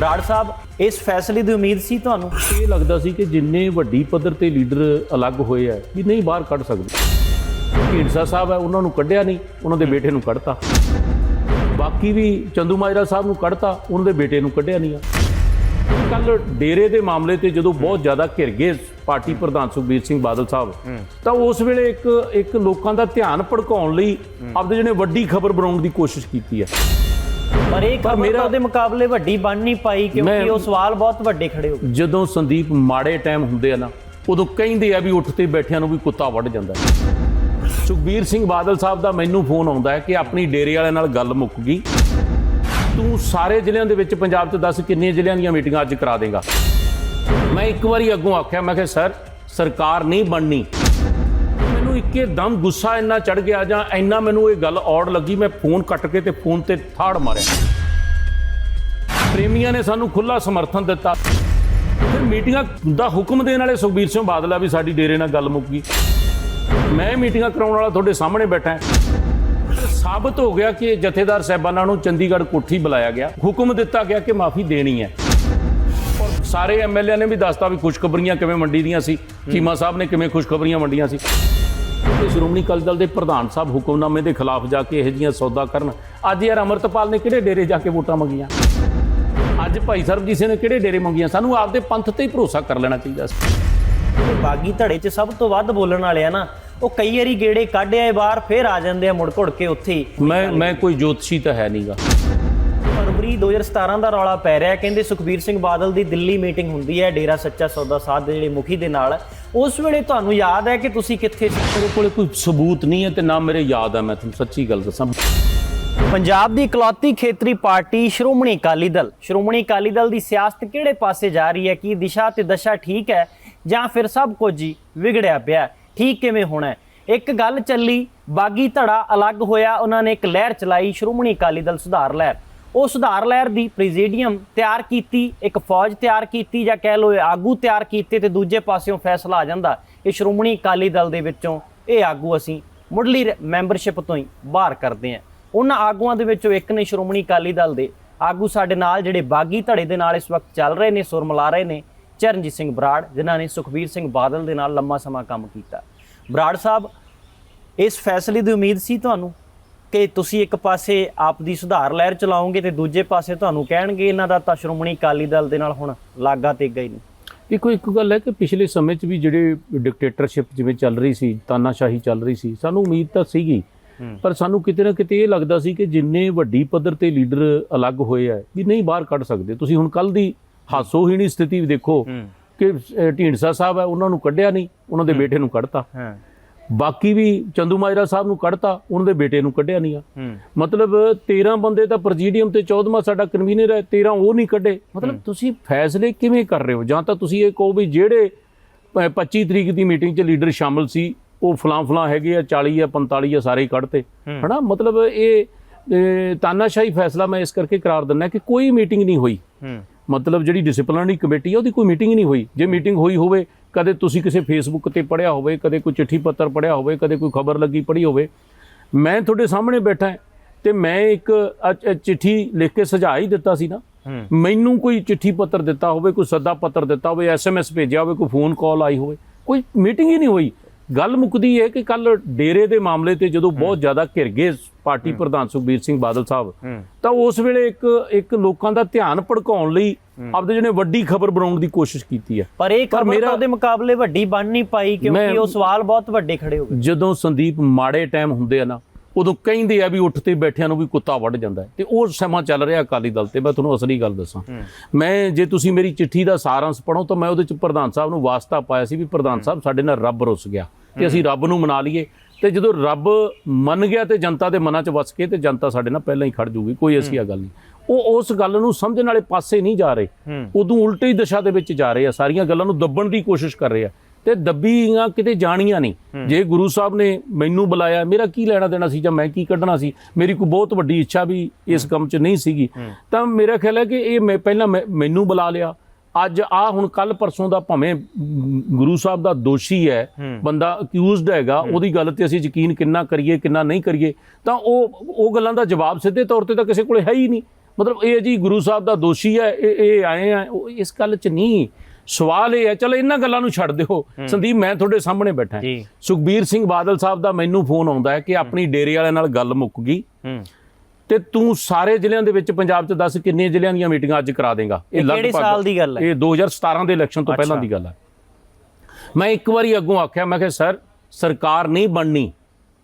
ਬਰਾੜ ਸਾਹਿਬ ਇਸ ਫੈਸਲੇ ਦੀ ਉਮੀਦ ਸੀ ਤੁਹਾਨੂੰ? ਇਹ ਲੱਗਦਾ ਸੀ ਕਿ ਜਿੰਨੇ ਵੱਡੀ ਪੱਧਰ ਤੇ ਲੀਡਰ ਅਲੱਗ ਹੋਏ ਆ ਵੀ ਨਹੀਂ ਬਾਹਰ ਕੱਢ ਸਕਦੇ। ਢੀਂਡਸਾ ਸਾਹਿਬ ਹੈ ਉਹਨਾਂ ਨੂੰ ਕੱਢਿਆ ਨਹੀਂ ਉਹਨਾਂ ਦੇ ਬੇਟੇ ਨੂੰ ਕੱਢਤਾ। ਬਾਕੀ ਵੀ ਚੰਦੂ ਮਾਜਰਾ ਸਾਹਿਬ ਨੂੰ ਕੱਢਤਾ ਉਹਨਾਂ ਦੇ ਬੇਟੇ ਨੂੰ ਕੱਢਿਆ ਨਹੀਂ ਆ। ਕੱਲ ਡੇਰੇ ਦੇ ਮਾਮਲੇ ਤੇ ਜਦੋਂ ਬਹੁਤ ਜ਼ਿਆਦਾ ਘਿਰ ਗਏ ਪਾਰਟੀ ਪ੍ਰਧਾਨ ਸੁਖਬੀਰ ਸਿੰਘ ਬਾਦਲ ਸਾਹਿਬ ਤਾਂ ਉਸ ਵੇਲੇ ਇੱਕ ਇੱਕ ਲੋਕਾਂ ਦਾ ਧਿਆਨ ਭੜਕਾਉਣ ਲਈ ਆਪਦੇ ਜਿਹੜੇ ਵੱਡੀ ਖਬਰ ਬਣਾਉਣ ਦੀ ਕੋਸ਼ਿਸ਼ ਕੀਤੀ ਹੈ ਪਰ ਇਹ ਖਬਰ ਮੇਰਾ- ਤਾਂ ਉਹਦੇ ਮੁਕਾਬਲੇ ਵੱਡੀ ਬਣ ਨਹੀਂ ਪਾਈ ਕਿਉਂਕਿ ਉਹ ਸਵਾਲ ਬਹੁਤ ਵੱਡੇ ਖੜੇ ਹੋ ਗਏ। ਜਦੋਂ ਸੰਦੀਪ ਮਾੜੇ ਟਾਈਮ ਹੁੰਦੇ ਆ ਨਾ ਉਦੋਂ ਕਹਿੰਦੇ ਆ ਵੀ ਉੱਠ ਤੇ ਬੈਠਿਆਂ ਨੂੰ ਵੀ ਕੁੱਤਾ ਵੱਢ ਜਾਂਦਾ। ਸੁਖਬੀਰ ਸਿੰਘ ਬਾਦਲ ਸਾਹਿਬ ਦਾ ਮੈਨੂੰ ਫੋਨ ਆਉਂਦਾ ਹੈ ਕਿ ਆਪਣੀ ਡੇਰੇ ਵਾਲਿਆਂ ਨਾਲ ਗੱਲ ਮੁੱਕ ਗਈ। ਤੂੰ ਸਾਰੇ ਜ਼ਿਲ੍ਹਿਆਂ ਦੇ ਵਿੱਚ ਪੰਜਾਬ 'ਚ ਦੱਸ ਕਿੰਨੀਆਂ ਜ਼ਿਲ੍ਹਿਆਂ ਦੀਆਂ ਮੀਟਿੰਗਾਂ ਅੱਜ ਕਰਾ ਦੇਗਾ। ਮੈਂ ਇੱਕ ਵਾਰੀ ਅੱਗੋਂ ਆਖਿਆ ਮੈਂ ਕਿਹਾ ਸਰ ਸਰਕਾਰ ਨਹੀਂ ਬਣਨੀ। ਮੈਨੂੰ ਦਮ ਗੁੱਸਾ ਇੰਨਾ ਚੜ ਗਿਆ ਜਾਂ ਇੰਨਾ ਮੈਨੂੰ ਇਹ ਗੱਲ ਔੜ ਲੱਗੀ, ਮੈਂ ਫੋਨ ਕੱਟ ਕੇ ਤੇ ਫੋਨ ਤੇ ਥਾੜ ਮਾਰਿਆ। ਪ੍ਰੇਮੀਆਂ ਨੇ ਸਾਨੂੰ ਖੁੱਲਾ ਸਮਰਥਨ ਦਿੱਤਾ। ਫਿਰ ਮੀਟਿੰਗਾਂ ਦਾ ਹੁਕਮ ਦੇਣ ਵਾਲੇ ਸੁਖਬੀਰ ਸਿੰਘ ਬਾਦਲ ਆ ਵੀ ਸਾਡੀ ਡੇਰੇ ਨਾਲ ਗੱਲ ਮੁੱਕ ਗਈ। ਮੈਂ ਮੀਟਿੰਗਾਂ ਕਰਾਉਣ ਵਾਲਾ ਤੁਹਾਡੇ ਸਾਹਮਣੇ ਬੈਠਾ ਹਾਂ। ਸਾਬਤ ਹੋ ਗਿਆ ਕਿ ਜਥੇਦਾਰ ਸਾਹਿਬਾਨਾਂ ਨੂੰ ਚੰਡੀਗੜ੍ਹ ਕੋਠੀ ਬੁਲਾਇਆ ਗਿਆ। ਹੁਕਮ ਦਿੱਤਾ ਗਿਆ ਕਿ ਮਾਫੀ ਦੇਣੀ ਹੈ। ਔਰ ਸਾਰੇ ਐਮਐਲਏ ਨੇ ਵੀ ਦੱਸਤਾ ਵੀ ਖੁਸ਼ਖਬਰੀਆਂ ਕਿਵੇਂ ਮੰਡੀ ਦੀਆਂ ਸੀ ਚੀਮਾ ਸਾਹਿਬ ਨੇ ਕਿਵੇਂ ਖੁਸ਼ਖਬਰੀਆਂ ਮੰਡੀਆਂ ਸੀ। ਤੇ ਸ਼੍ਰੋਮਣੀ ਅਕਾਲੀ ਦਲ ਦੇ ਪ੍ਰਧਾਨ ਸਾਹਿਬ ਹੁਕਮਨਾਮੇ ਦੇ ਖਿਲਾਫ ਜਾ ਕੇ ਇਹੋ ਜਿਹੀਆਂ ਸੌਦਾ ਕਰਨ। ਅੱਜ ਯਾਰ ਅਮਰਤਪਾਲ ਨੇ ਕਿਹੜੇ ਡੇਰੇ ਜਾ ਕੇ ਵੋਟਾਂ ਮੰਗੀਆਂ? ਅੱਜ ਭਾਈ ਸਰਬਜੀਤ ਸਿੰਘ ਨੇ ਕਿਹੜੇ ਡੇਰੇ ਮੰਗੀਆਂ? ਸਾਨੂੰ ਆਪਦੇ ਪੰਥ ਤੇ ਹੀ ਭਰੋਸਾ ਕਰ ਲੈਣਾ ਚਾਹੀਦਾ ਸੀ। ਬਾਗੀ ਧੜੇ 'ਚ ਸਭ ਤੋਂ ਵੱਧ ਬੋਲਣ ਵਾਲੇ ਆ ਨਾ ਉਹ ਕਈ ਵਾਰੀ ਗੇੜੇ ਕੱਢ ਆਏ ਬਾਹਰ ਫੇਰ ਆ ਜਾਂਦੇ ਆ ਮੁੜ ਘੁੜ ਕੇ ਉੱਥੇ ਮੈਂ ਮੈਂ ਕੋਈ ਜੋਤਸ਼ੀ ਤਾਂ ਹੈ ਨਹੀਂਗਾ ਫਰਵਰੀ 2017 ਦਾ ਰੌਲਾ ਪੈ ਰਿਹਾ ਕਹਿੰਦੇ ਸੁਖਬੀਰ ਸਿੰਘ ਬਾਦਲ ਦੀ ਦਿੱਲੀ ਮੀਟਿੰਗ ਹੁੰਦੀ ਹੈ ਡੇਰਾ ਸੱਚਾ ਸੌਦਾ ਸਾਧ ਦੇ ਜਿਹੜੇ ਮੁਖੀ ਦੇ ਨਾਲ। ਉਸ ਵੇਲੇ ਤੁਹਾਨੂੰ ਯਾਦ ਹੈ ਕਿ ਤੁਸੀਂ ਕਿੱਥੇ ਸੀ? ਮੇਰੇ ਕੋਲ ਕੋਈ ਸਬੂਤ ਨਹੀਂ ਹੈ ਤੇ ਨਾ ਮੇਰੇ ਯਾਦ ਹੈ ਮੈਂ ਤੁਹਾਨੂੰ ਸੱਚੀ ਗੱਲ ਦੱਸਾਂ। ਪੰਜਾਬ ਦੀ ਇਕਲੌਤੀ ਖੇਤਰੀ ਪਾਰਟੀ ਸ਼੍ਰੋਮਣੀ ਅਕਾਲੀ ਦਲ। ਸ਼੍ਰੋਮਣੀ ਅਕਾਲੀ ਦਲ ਦੀ ਸਿਆਸਤ ਕਿਹੜੇ ਪਾਸੇ ਜਾ ਰਹੀ ਹੈ ਕੀ ਦਿਸ਼ਾ ਤੇ ਦਸ਼ਾ ਠੀਕ ਹੈ ਜਾਂ ਫਿਰ ਸਭ ਕੁਝ ਹੀ ਵਿਗੜਿਆ ਪਿਆ? ਠੀਕ ਕਿਵੇਂ ਹੋਣਾ? ਇੱਕ ਗੱਲ ਚੱਲੀ ਬਾਗੀ ਧੜਾ ਅਲੱਗ ਹੋਇਆ ਉਹਨਾਂ ਨੇ ਇੱਕ ਲਹਿਰ ਚਲਾਈ ਸ਼੍ਰੋਮਣੀ ਅਕਾਲੀ ਦਲ ਸੁਧਾਰ ਲਹਿਰ ਉਹ ਸੁਧਾਰ ਲਹਿਰ ਦੀ ਪ੍ਰੈਜ਼ੀਡੀਅਮ ਤਿਆਰ ਕੀਤੀ, ਇੱਕ ਫੌਜ ਤਿਆਰ ਕੀਤੀ ਜਾਂ ਕਹਿ ਲਓ ਆਗੂ ਤਿਆਰ ਕੀਤੇ ਤੇ ਦੂਜੇ ਪਾਸਿਓਂ ਫੈਸਲਾ ਆ ਜਾਂਦਾ। ਇਹ ਸ਼੍ਰੋਮਣੀ ਅਕਾਲੀ ਦਲ ਦੇ ਵਿੱਚੋਂ ਇਹ ਆਗੂ ਅਸੀਂ ਮੁੱਢਲੀ ਮੈਂਬਰਸ਼ਿਪ ਤੋਂ ਹੀ ਬਾਹਰ ਕਰਦੇ ਹਾਂ। ਉਹਨਾਂ ਆਗੂਆਂ ਦੇ ਵਿੱਚੋਂ ਇੱਕ ਨੇ ਸ਼੍ਰੋਮਣੀ ਅਕਾਲੀ ਦਲ ਦੇ ਆਗੂ ਸਾਡੇ ਨਾਲ, ਜਿਹੜੇ ਬਾਗੀ ਧੜੇ ਦੇ ਨਾਲ ਇਸ ਵਕਤ ਚੱਲ ਰਹੇ ਨੇ, ਸੁਰ ਮਿਲਾ ਰਹੇ ਨੇ, ਚਰਨਜੀਤ ਸਿੰਘ ਬਰਾੜ, ਜਿਨ੍ਹਾਂ ਨੇ ਸੁਖਬੀਰ ਸਿੰਘ ਬਾਦਲ ਦੇ ਨਾਲ ਲੰਮਾ ਸਮਾਂ ਕੰਮ ਕੀਤਾ। ਬਰਾੜ ਸਾਹਿਬ, ਇਸ ਫੈਸਲੇ ਦੀ ਉਮੀਦ ਸੀ ਤੁਹਾਨੂੰ? ਕਿ ਤੁਸੀਂ ਇੱਕ ਪਾਸੇ ਆਪ ਦੀ ਸੁਧਾਰ ਲਹਿਰ ਚਲਾਓਗੇ ਤੇ ਦੂਜੇ ਪਾਸੇ ਤੁਹਾਨੂੰ ਕਹਿਣਗੇ ਇਹਨਾਂ ਦਾ ਤਾਂ ਸ਼੍ਰੋਮਣੀ ਅਕਾਲੀ ਦਲ ਦੇ ਨਾਲ ਹੁਣ ਲਾਗਾ ਤੇ ਗਈ ਨਹੀਂ ਇੱਕੋ ਇੱਕ ਗੱਲ ਹੈ ਕਿ ਪਿਛਲੇ ਸਮੇਂ 'ਚ ਵੀ ਜਿਹੜੇ ਡਿਕਟੇਟਰਸ਼ਿਪ ਜਿਵੇਂ ਚੱਲ ਰਹੀ ਸੀ ਤਾਨਾਸ਼ਾਹੀ ਚੱਲ ਰਹੀ ਸੀ ਸਾਨੂੰ ਉਮੀਦ ਤਾਂ ਸੀਗੀ। ਪਰ ਸਾਨੂੰ ਕਿਤੇ ਨਾ ਕਿਤੇ ਇਹ ਲੱਗਦਾ ਸੀ ਕਿ ਜਿੰਨੇ ਵੱਡੀ ਪੱਧਰ ਤੇ ਲੀਡਰ ਅਲੱਗ ਹੋਏ ਆ ਵੀ ਨਹੀਂ ਬਾਹਰ ਕੱਢ ਸਕਦੇ। ਤੁਸੀਂ ਹੁਣ ਕੱਲ ਦੀ ਹਾਸੋਹੀਣੀ ਸਥਿਤੀ ਵੀ ਦੇਖੋ ਕਿ ਢੀਂਡਸਾ ਸਾਹਿਬ ਹੈ ਉਹਨਾਂ ਨੂੰ ਕੱਢਿਆ ਨਹੀਂ ਉਹਨਾਂ ਦੇ ਬੇਟੇ ਨੂੰ ਕੱਢਤਾ। ਹਾਂ। ਬਾਕੀ ਵੀ ਚੰਦੂ ਮਾਜਰਾ ਸਾਹਿਬ ਨੂੰ ਕੱਢਤਾ ਉਹਨਾਂ ਦੇ ਬੇਟੇ ਨੂੰ ਕੱਢਿਆ ਨਹੀਂ ਆ। ਮਤਲਬ 13 ਬੰਦੇ ਤਾਂ ਪ੍ਰੈਜ਼ੀਡੀਅਮ ਤੇ 14ਵਾਂ ਸਾਡਾ ਕਨਵੀਨਰ ਹੈ 13 ਉਹ ਨਹੀਂ ਕੱਢੇ। ਮਤਲਬ ਤੁਸੀਂ ਫੈਸਲੇ ਕਿਵੇਂ ਕਰ ਰਹੇ ਹੋ? ਜਾਂ ਤਾਂ ਤੁਸੀਂ ਇਹ ਕਹੋ ਵੀ ਜਿਹੜੇ ਪ- 25 ਤਰੀਕ ਦੀ ਮੀਟਿੰਗ 'ਚ ਲੀਡਰ ਸ਼ਾਮਲ ਸੀ ਉਹ ਫਲਾਂ ਫਲਾਂ ਹੈਗੇ ਆ 40 ਆ 45 ਆ ਸਾਰੇ ਹੀ ਕੱਢਤੇ। ਹਨਾ? ਮਤਲਬ ਇਹ ਤਾਨਾਸ਼ਾਹੀ ਫੈਸਲਾ ਮੈਂ ਇਸ ਕਰਕੇ ਕਰਾਰ ਦਿੰਦਾ ਕਿ ਕੋਈ ਮੀਟਿੰਗ ਨਹੀਂ ਹੋਈ। ਮਤਲਬ ਜਿਹੜੀ ਡਿਸਪਲਿਨਰੀ ਕਮੇਟੀ ਹੈ ਉਹਦੀ ਕੋਈ ਮੀਟਿੰਗ ਨਹੀਂ ਹੋਈ। ਜੇ ਮੀਟਿੰਗ ਹੋਈ ਹੋਵੇ ਕਦੇ ਤੁਸੀਂ ਕਿਸੇ ਫੇਸਬੁੱਕ ਤੇ ਪੜਿਆ ਹੋਵੇ ਕਦੇ ਕੋਈ ਚਿੱਠੀ ਪੱਤਰ ਪੜਿਆ ਹੋਵੇ ਕਦੇ ਕੋਈ ਖਬਰ ਲੱਗੀ ਪੜ੍ਹੀ ਹੋਵੇ ਮੈਂ ਤੁਹਾਡੇ ਸਾਹਮਣੇ ਬੈਠਾ ਤੇ ਮੈਂ ਇੱਕ ਚਿੱਠੀ ਲਿਖ ਕੇ ਸੁਝਾ ਹੀ ਦਿੱਤਾ ਸੀ ਨਾ। ਮੈਨੂੰ ਕੋਈ ਚਿੱਠੀ ਪੱਤਰ ਦਿੱਤਾ ਹੋਵੇ ਕੋਈ ਸੱਦਾ ਪੱਤਰ ਦਿੱਤਾ ਹੋਵੇ ਐਸਐਮਐਸ ਭੇਜਿਆ ਹੋਵੇ ਕੋਈ ਫੋਨ ਕਾਲ ਆਈ ਹੋਵੇ ਕੋਈ ਮੀਟਿੰਗ ਹੀ ਨਹੀਂ ਹੋਈ। ਗੱਲ ਮੁੱਕਦੀ ਹੈ ਕਿ ਕੱਲ ਡੇਰੇ ਦੇ ਮਾਮਲੇ ਤੇ ਜਦੋਂ ਬਹੁਤ ਜ਼ਿਆਦਾ ਘਿਰ ਗਏ ਪਾਰਟੀ ਪ੍ਰਧਾਨ ਸੁਖਬੀਰ ਸਿੰਘ ਬਾਦਲ ਸਾਹਿਬ ਤਾਂ ਉਸ ਵੇਲੇ ਇੱਕ ਇੱਕ ਲੋਕਾਂ ਦਾ ਧਿਆਨ ਭੜਕਾਉਣ ਲਈ ਆਪਦੇ ਜਿਹੜੇ ਵੱਡੀ ਖਬਰ ਬਣਾਉਣ ਦੀ ਕੋਸ਼ਿਸ਼ ਕੀਤੀ ਹੈ। ਪਰ ਇਹ ਖਬਰ ਮੇਰਾ- ਤਾਂ ਉਹਦੇ ਮੁਕਾਬਲੇ ਵੱਡੀ ਬਣ ਨਹੀਂ ਪਾਈ ਕਿਉਂਕਿ ਉਹ ਸਵਾਲ ਬਹੁਤ ਵੱਡੇ ਖੜੇ ਹੋ ਗਏ। ਜਦੋਂ ਸੰਦੀਪ ਮਾੜੇ ਟਾਈਮ ਹੁੰਦੇ ਆ ਨਾ ਉਦੋਂ ਕਹਿੰਦੇ ਆ ਵੀ ਉੱਠ ਤੇ ਬੈਠਿਆਂ ਨੂੰ ਵੀ ਕੁੱਤਾ ਵੱਢ ਜਾਂਦਾ ਤੇ ਉਹ ਸਮਾਂ ਚੱਲ ਰਿਹਾ ਅਕਾਲੀ ਦਲ ਤੇ ਮੈਂ ਤੁਹਾਨੂੰ ਅਸਲੀ ਗੱਲ ਦੱਸਾਂ। ਮੈਂ ਜੇ ਤੁਸੀਂ ਮੇਰੀ ਚਿੱਠੀ ਦਾ ਸਾਰਾਂਸ਼ ਪੜੋ ਤਾਂ ਮੈਂ ਉਹਦੇ ਚ ਪ੍ਰਧਾਨ ਸਾਹਿਬ ਨੂੰ ਵਾਸਤਾ ਪਾਇਆ ਸੀ ਵੀ ਪ੍ਰਧਾਨ ਸਾਹਿਬ ਸਾਡੇ ਨਾਲ ਰੱਬ ਰੁੱਸ ਗਿਆ। ਤੇ ਅਸੀਂ ਰੱਬ ਨੂੰ ਮਨਾ ਲਈਏ। ਤੇ ਜਦੋਂ ਰੱਬ ਮੰਨ ਗਿਆ ਤੇ ਜਨਤਾ ਦੇ ਮਨਾਂ 'ਚ ਵਸ ਕੇ ਤੇ ਜਨਤਾ ਸਾਡੇ ਨਾਲ ਪਹਿਲਾਂ ਹੀ ਖੜ ਜੂਗੀ ਕੋਈ ਐਸੀ ਆ ਗੱਲ ਨਹੀਂ। ਉਹ ਉਸ ਗੱਲ ਨੂੰ ਸਮਝਣ ਵਾਲੇ ਪਾਸੇ ਨਹੀਂ ਜਾ ਰਹੇ। ਉਦੋਂ ਉਲਟੀ ਦਿਸ਼ਾ ਦੇ ਵਿੱਚ ਜਾ ਰਹੇ ਆ ਸਾਰੀਆਂ ਗੱਲਾਂ ਨੂੰ ਦੱਬਣ ਦੀ ਕੋਸ਼ਿਸ਼ ਕਰ ਰਹੇ ਆ। ਤੇ ਦੱਬੀਆਂ ਕਿਤੇ ਜਾਣੀਆਂ ਨਹੀਂ। ਜੇ ਗੁਰੂ ਸਾਹਿਬ ਨੇ ਮੈਨੂੰ ਬੁਲਾਇਆ ਮੇਰਾ ਕੀ ਲੈਣਾ ਦੇਣਾ ਸੀ ਜਾਂ ਮੈਂ ਕੀ ਕੱਢਣਾ ਸੀ? ਮੇਰੀ ਕੋਈ ਬਹੁਤ ਵੱਡੀ ਇੱਛਾ ਵੀ ਇਸ ਕੰਮ 'ਚ ਨਹੀਂ ਸੀਗੀ। ਤਾਂ ਮੇਰਾ ਖਿਆਲ ਹੈ ਕਿ ਇਹ ਮੈਂ ਪਹਿਲਾਂ ਮੈਨੂੰ ਬੁਲਾ ਲਿਆ। ਅੱਜ ਆ ਹੁਣ ਕੱਲ ਪਰਸੋਂ ਦਾ ਭਾਵੇਂ ਗੁਰੂ ਸਾਹਿਬ ਦਾ ਦੋਸ਼ੀ ਹੈ ਬੰਦਾ ਅਕਿਊਜ਼ਡ ਹੈਗਾ ਉਹਦੀ ਗੱਲ ਤੇ ਅਸੀਂ ਯਕੀਨ ਕਿੰਨਾ ਕਰੀਏ ਕਿੰਨਾ ਨਹੀਂ ਕਰੀਏ ਤਾਂ ਉਹ ਉਹ ਗੱਲਾਂ ਦਾ ਜਵਾਬ ਸਿੱਧੇ ਤੌਰ ਤੇ ਤਾਂ ਕਿਸੇ ਕੋਲੇ ਹੈ ਹੀ ਨਹੀਂ। ਮਤਲਬ ਇਹ ਜੀ ਗੁਰੂ ਸਾਹਿਬ ਦਾ ਦੋਸ਼ੀ ਹੈ ਇਹ ਇਹ ਆਏ ਆ ਇਸ ਗੱਲ 'ਚ ਨਹੀਂ। ਸਵਾਲ ਇਹ ਹੈ ਚਲੋ ਇਹਨਾਂ ਗੱਲਾਂ ਨੂੰ ਛੱਡ ਦਿਓ। ਸੰਦੀਪ ਮੈਂ ਤੁਹਾਡੇ ਸਾਹਮਣੇ ਬੈਠਾ। ਸੁਖਬੀਰ ਸਿੰਘ ਬਾਦਲ ਸਾਹਿਬ ਦਾ ਮੈਨੂੰ ਫੋਨ ਆਉਂਦਾ ਹੈ ਕਿ ਆਪਣੀ ਡੇਰੇ ਵਾਲਿਆਂ ਨਾਲ ਗੱਲ ਮੁੱਕ ਗਈ। ਤੇ ਤੂੰ ਸਾਰੇ ਜ਼ਿਲ੍ਹਿਆਂ ਦੇ ਵਿੱਚ ਪੰਜਾਬ 'ਚ ਦੱਸ ਕਿੰਨੇ ਜ਼ਿਲ੍ਹਿਆਂ ਦੀਆਂ ਮੀਟਿੰਗਾਂ ਅੱਜ ਕਰਾ ਦੇਗਾ? ਇਹ ਕਿਹੜੇ ਸਾਲ ਦੀ ਗੱਲ ਹੈ? ਇਹ 2017 ਦੇ ਇਲੈਕਸ਼ਨ ਤੋਂ ਪਹਿਲਾਂ ਦੀ ਗੱਲ ਹੈ। ਮੈਂ ਇੱਕ ਵਾਰੀ ਅੱਗੋਂ ਆਖਿਆ ਮੈਂ ਕਿਹਾ ਸਰ ਸਰਕਾਰ ਨਹੀਂ ਬਣਨੀ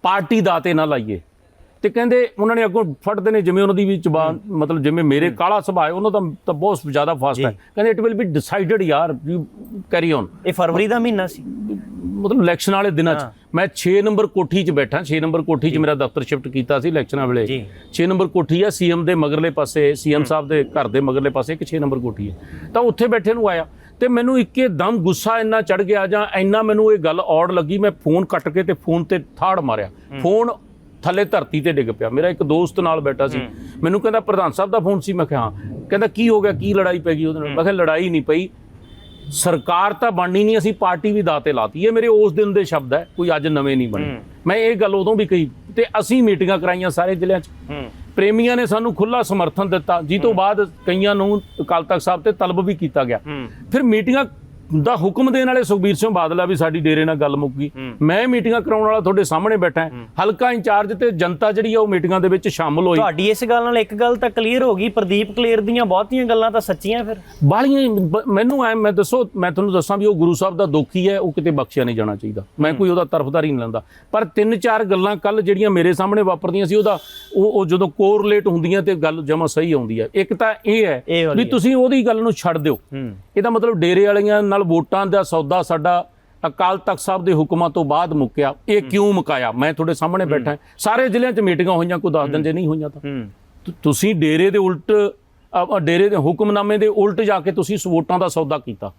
ਪਾਰਟੀ ਦਾਤੇ ਨਾ ਲਾਈਏ। ਤੇ ਕਹਿੰਦੇ ਉਹਨਾਂ ਨੇ ਅੱਗੋਂ ਫੜਦੇ ਨੇ ਜਿਵੇਂ ਉਹਨਾਂ ਦੀ ਵੀ ਜ਼ਬਾਨ ਮਤਲਬ ਜਿਵੇਂ ਮੇਰੇ ਕਾਲਾ ਸੁਭਾਅ ਉਹਨਾਂ ਦਾ ਤਾਂ ਬਹੁਤ ਜ਼ਿਆਦਾ ਫਾਸਟ ਹੈ। ਕਹਿੰਦੇ ਇਟ ਵਿਲ ਬੀ ਡਿਸਾਈਡਡ ਯਾਰ ਕੈਰੀ ਔਨ ਇਹ ਫਰਵਰੀ ਦਾ ਮਹੀਨਾ ਸੀ। ਮਤਲਬ ਇਲੈਕਸ਼ਨ ਵਾਲੇ ਦਿਨਾਂ 'ਚ। ਮੈਂ 6 ਨੰਬਰ ਕੋਠੀ 'ਚ ਬੈਠਾ 6 ਨੰਬਰ ਕੋਠੀ 'ਚ ਮੇਰਾ ਦਫ਼ਤਰ ਸ਼ਿਫਟ ਕੀਤਾ ਸੀ ਇਲੈਕਸ਼ਨਾਂ ਵੇਲੇ। ਜੀ। 6 ਨੰਬਰ ਕੋਠੀ ਆ ਸੀਐਮ ਦੇ ਮਗਰਲੇ ਪਾਸੇ ਸੀਐਮ ਸਾਹਿਬ ਦੇ ਘਰ ਦੇ ਮਗਰਲੇ ਪਾਸੇ ਇੱਕ 6 ਨੰਬਰ ਕੋਠੀ ਹੈ। ਤਾਂ ਉੱਥੇ ਬੈਠੇ ਨੂੰ ਆਇਆ ਤੇ ਮੈਨੂੰ ਇੱਕੇ ਦਮ ਗੁੱਸਾ ਇੰਨਾ ਚੜ ਗਿਆ ਜਾਂ ਇੰਨਾ ਮੈਨੂੰ ਇਹ ਗੱਲ ਔੜ ਲੱਗੀ ਮੈਂ ਫੋਨ ਕੱਟ ਕੇ ਤੇ ਫੋਨ ਤੇ ਥਾੜ ਮਾਰਿਆ। ਫੋਨ ਥੱਲੇ ਧਰਤੀ ਤੇ ਡਿੱਗ ਪਿਆ। ਮੇਰਾ ਇੱਕ ਦੋਸਤ ਨਾਲ ਬੈਠਾ ਸੀ। ਮੈਨੂੰ ਕਹਿੰਦਾ ਪ੍ਰਧਾਨ ਸਾਹਿਬ ਦਾ ਫੋਨ ਸੀ। ਮੈਂ ਕਿਹਾ ਕਹਿੰਦਾ ਕੀ ਹੋ ਗਿਆ? ਕੀ ਲੜਾਈ ਪੈ ਗਈ ਉਹਦੇ ਨਾਲ? ਮੈਂ ਕਿਹਾ ਲੜਾਈ ਨਹੀਂ ਪਈ। ਸਰਕਾਰ ਤਾਂ ਬਣਨੀ ਨਹੀਂ ਅਸੀਂ ਪਾਰਟੀ ਵੀ ਦਾਤੇ ਲਾਤੀ। ਇਹ ਮੇਰੇ ਉਸ ਦਿਨ ਦੇ ਸ਼ਬਦ ਹੈ। ਕੋਈ ਅੱਜ ਨਵੇਂ ਨਹੀਂ ਬਣੇ। ਮੈਂ ਇਹ ਗੱਲ ਉਦੋਂ ਵੀ ਕਹੀ ਤੇ ਅਸੀਂ ਮੀਟਿੰਗਾਂ ਕਰਾਈਆਂ ਸਾਰੇ ਜ਼ਿਲ੍ਹਿਆਂ 'ਚ। ਪ੍ਰੇਮੀਆਂ ਨੇ ਸਾਨੂੰ ਖੁੱਲਾ ਸਮਰਥਨ ਦਿੱਤਾ। ਜੀ ਤੋਂ ਬਾਅਦ ਕਈਆਂ ਨੂੰ ਅਕਾਲ ਤਖਤ ਸਾਹਿਬ ਤੇ ਤਲਬ ਵੀ ਕੀਤਾ ਗਿਆ। ਫਿਰ ਮੀਟਿੰਗਾਂ ਦਾ ਹੁਕਮ ਦੇਣ ਵਾਲੇ ਸੁਖਬੀਰ ਸਿੰਘ ਬਾਦਲ ਆ ਵੀ ਸਾਡੀ ਡੇਰੇ ਨਾਲ ਗੱਲ ਮੁੱਕ। ਗਈ ਮੈਂ ਮੀਟਿੰਗਾਂ ਕਰਾਉਣ ਵਾਲਾ ਤੁਹਾਡੇ ਸਾਹਮਣੇ ਬੈਠਾ। ਹਲਕਾ ਇੰਚਾਰਜ ਤੇ ਜਨਤਾ ਜਿਹੜੀ ਆ ਉਹ ਮੀਟਿੰਗਾਂ ਦੇ ਵਿੱਚ ਸ਼ਾਮਲ ਹੋਈ। ਤੁਹਾਡੀ ਇਸ ਗੱਲ ਨਾਲ ਇੱਕ ਗੱਲ ਤਾਂ ਕਲੀਅਰ ਹੋ ਗਈ ਪ੍ਰਦੀਪ ਕਲੀਅਰ ਦੀਆਂ ਬਹੁਤੀਆਂ ਗੱਲਾਂ ਤਾਂ ਸੱਚੀਆਂ ਫਿਰ। ਬਾਲੀਆਂ ਮੈਨੂੰ ਐ ਮੈਂ ਦੱਸੋ ਮੈਂ ਤੁਹਾਨੂੰ ਦੱਸਾਂ ਵੀ ਉਹ ਗੁਰੂ ਸਾਹਿਬ ਦਾ ਦੋਖੀ ਹੈ ਉਹ ਕਿਤੇ ਬਖਸ਼ਿਆ ਨਹੀਂ ਜਾਣਾ ਚਾਹੀਦਾ। ਮੈਂ ਕੋਈ ਉਹਦਾ ਤਰਫਦਾਰੀ ਨਹੀਂ ਲੈਂਦਾ। ਪਰ ਤਿੰਨ ਚਾਰ ਗੱਲਾਂ ਕੱਲ ਜਿਹੜੀਆਂ ਮੇਰੇ ਸਾਹਮਣੇ ਵਾਪਰਦੀਆਂ ਸੀ ਉਹਦਾ ਉਹ ਜਦੋਂ ਕੋਰਲੇਟ ਹੁੰਦੀਆਂ ਤੇ ਗੱਲ ਜਮਾ ਸਹੀ ਆਉਂਦੀ ਹੈ। ਇੱਕ ਤਾਂ ਇਹ ਹੈ ਵੀ ਤੁਸੀਂ ਉਹਦੀ ਗੱਲ ਨੂੰ ਛੱਡ ਦਿਓ। ਇਹਦਾ ਮਤਲਬ ਡੇਰੇ ਵਾਲੀਆਂ ਨਾਲ ਵੋਟਾਂ ਦਾ ਸੌਦਾ ਸਾਡਾ ਅਕਾਲ ਤਖਤ ਸਾਹਿਬ ਦੇ ਹੁਕਮਾਂ ਤੋਂ ਬਾਅਦ ਮੁੱਕਿਆ। ਇਹ ਕਿਉਂ ਮੁਕਾਇਆ? ਮੈਂ ਤੁਹਾਡੇ ਸਾਹਮਣੇ ਬੈਠਾ। ਸਾਰੇ ਜ਼ਿਲ੍ਹਿਆਂ 'ਚ ਮੀਟਿੰਗਾਂ ਹੋਈਆਂ ਕੋਈ ਦੱਸ ਦਿਨ ਜੇ ਨਹੀਂ ਹੋਈਆਂ ਤਾਂ। ਤੁਸੀਂ ਡੇਰੇ ਦੇ ਉਲਟ ਡੇਰੇ ਦੇ ਹੁਕਮਨਾਮੇ ਦੇ ਉਲਟ ਜਾ ਕੇ ਤੁਸੀਂ ਵੋਟਾਂ ਦਾ ਸੌਦਾ ਕੀਤਾ।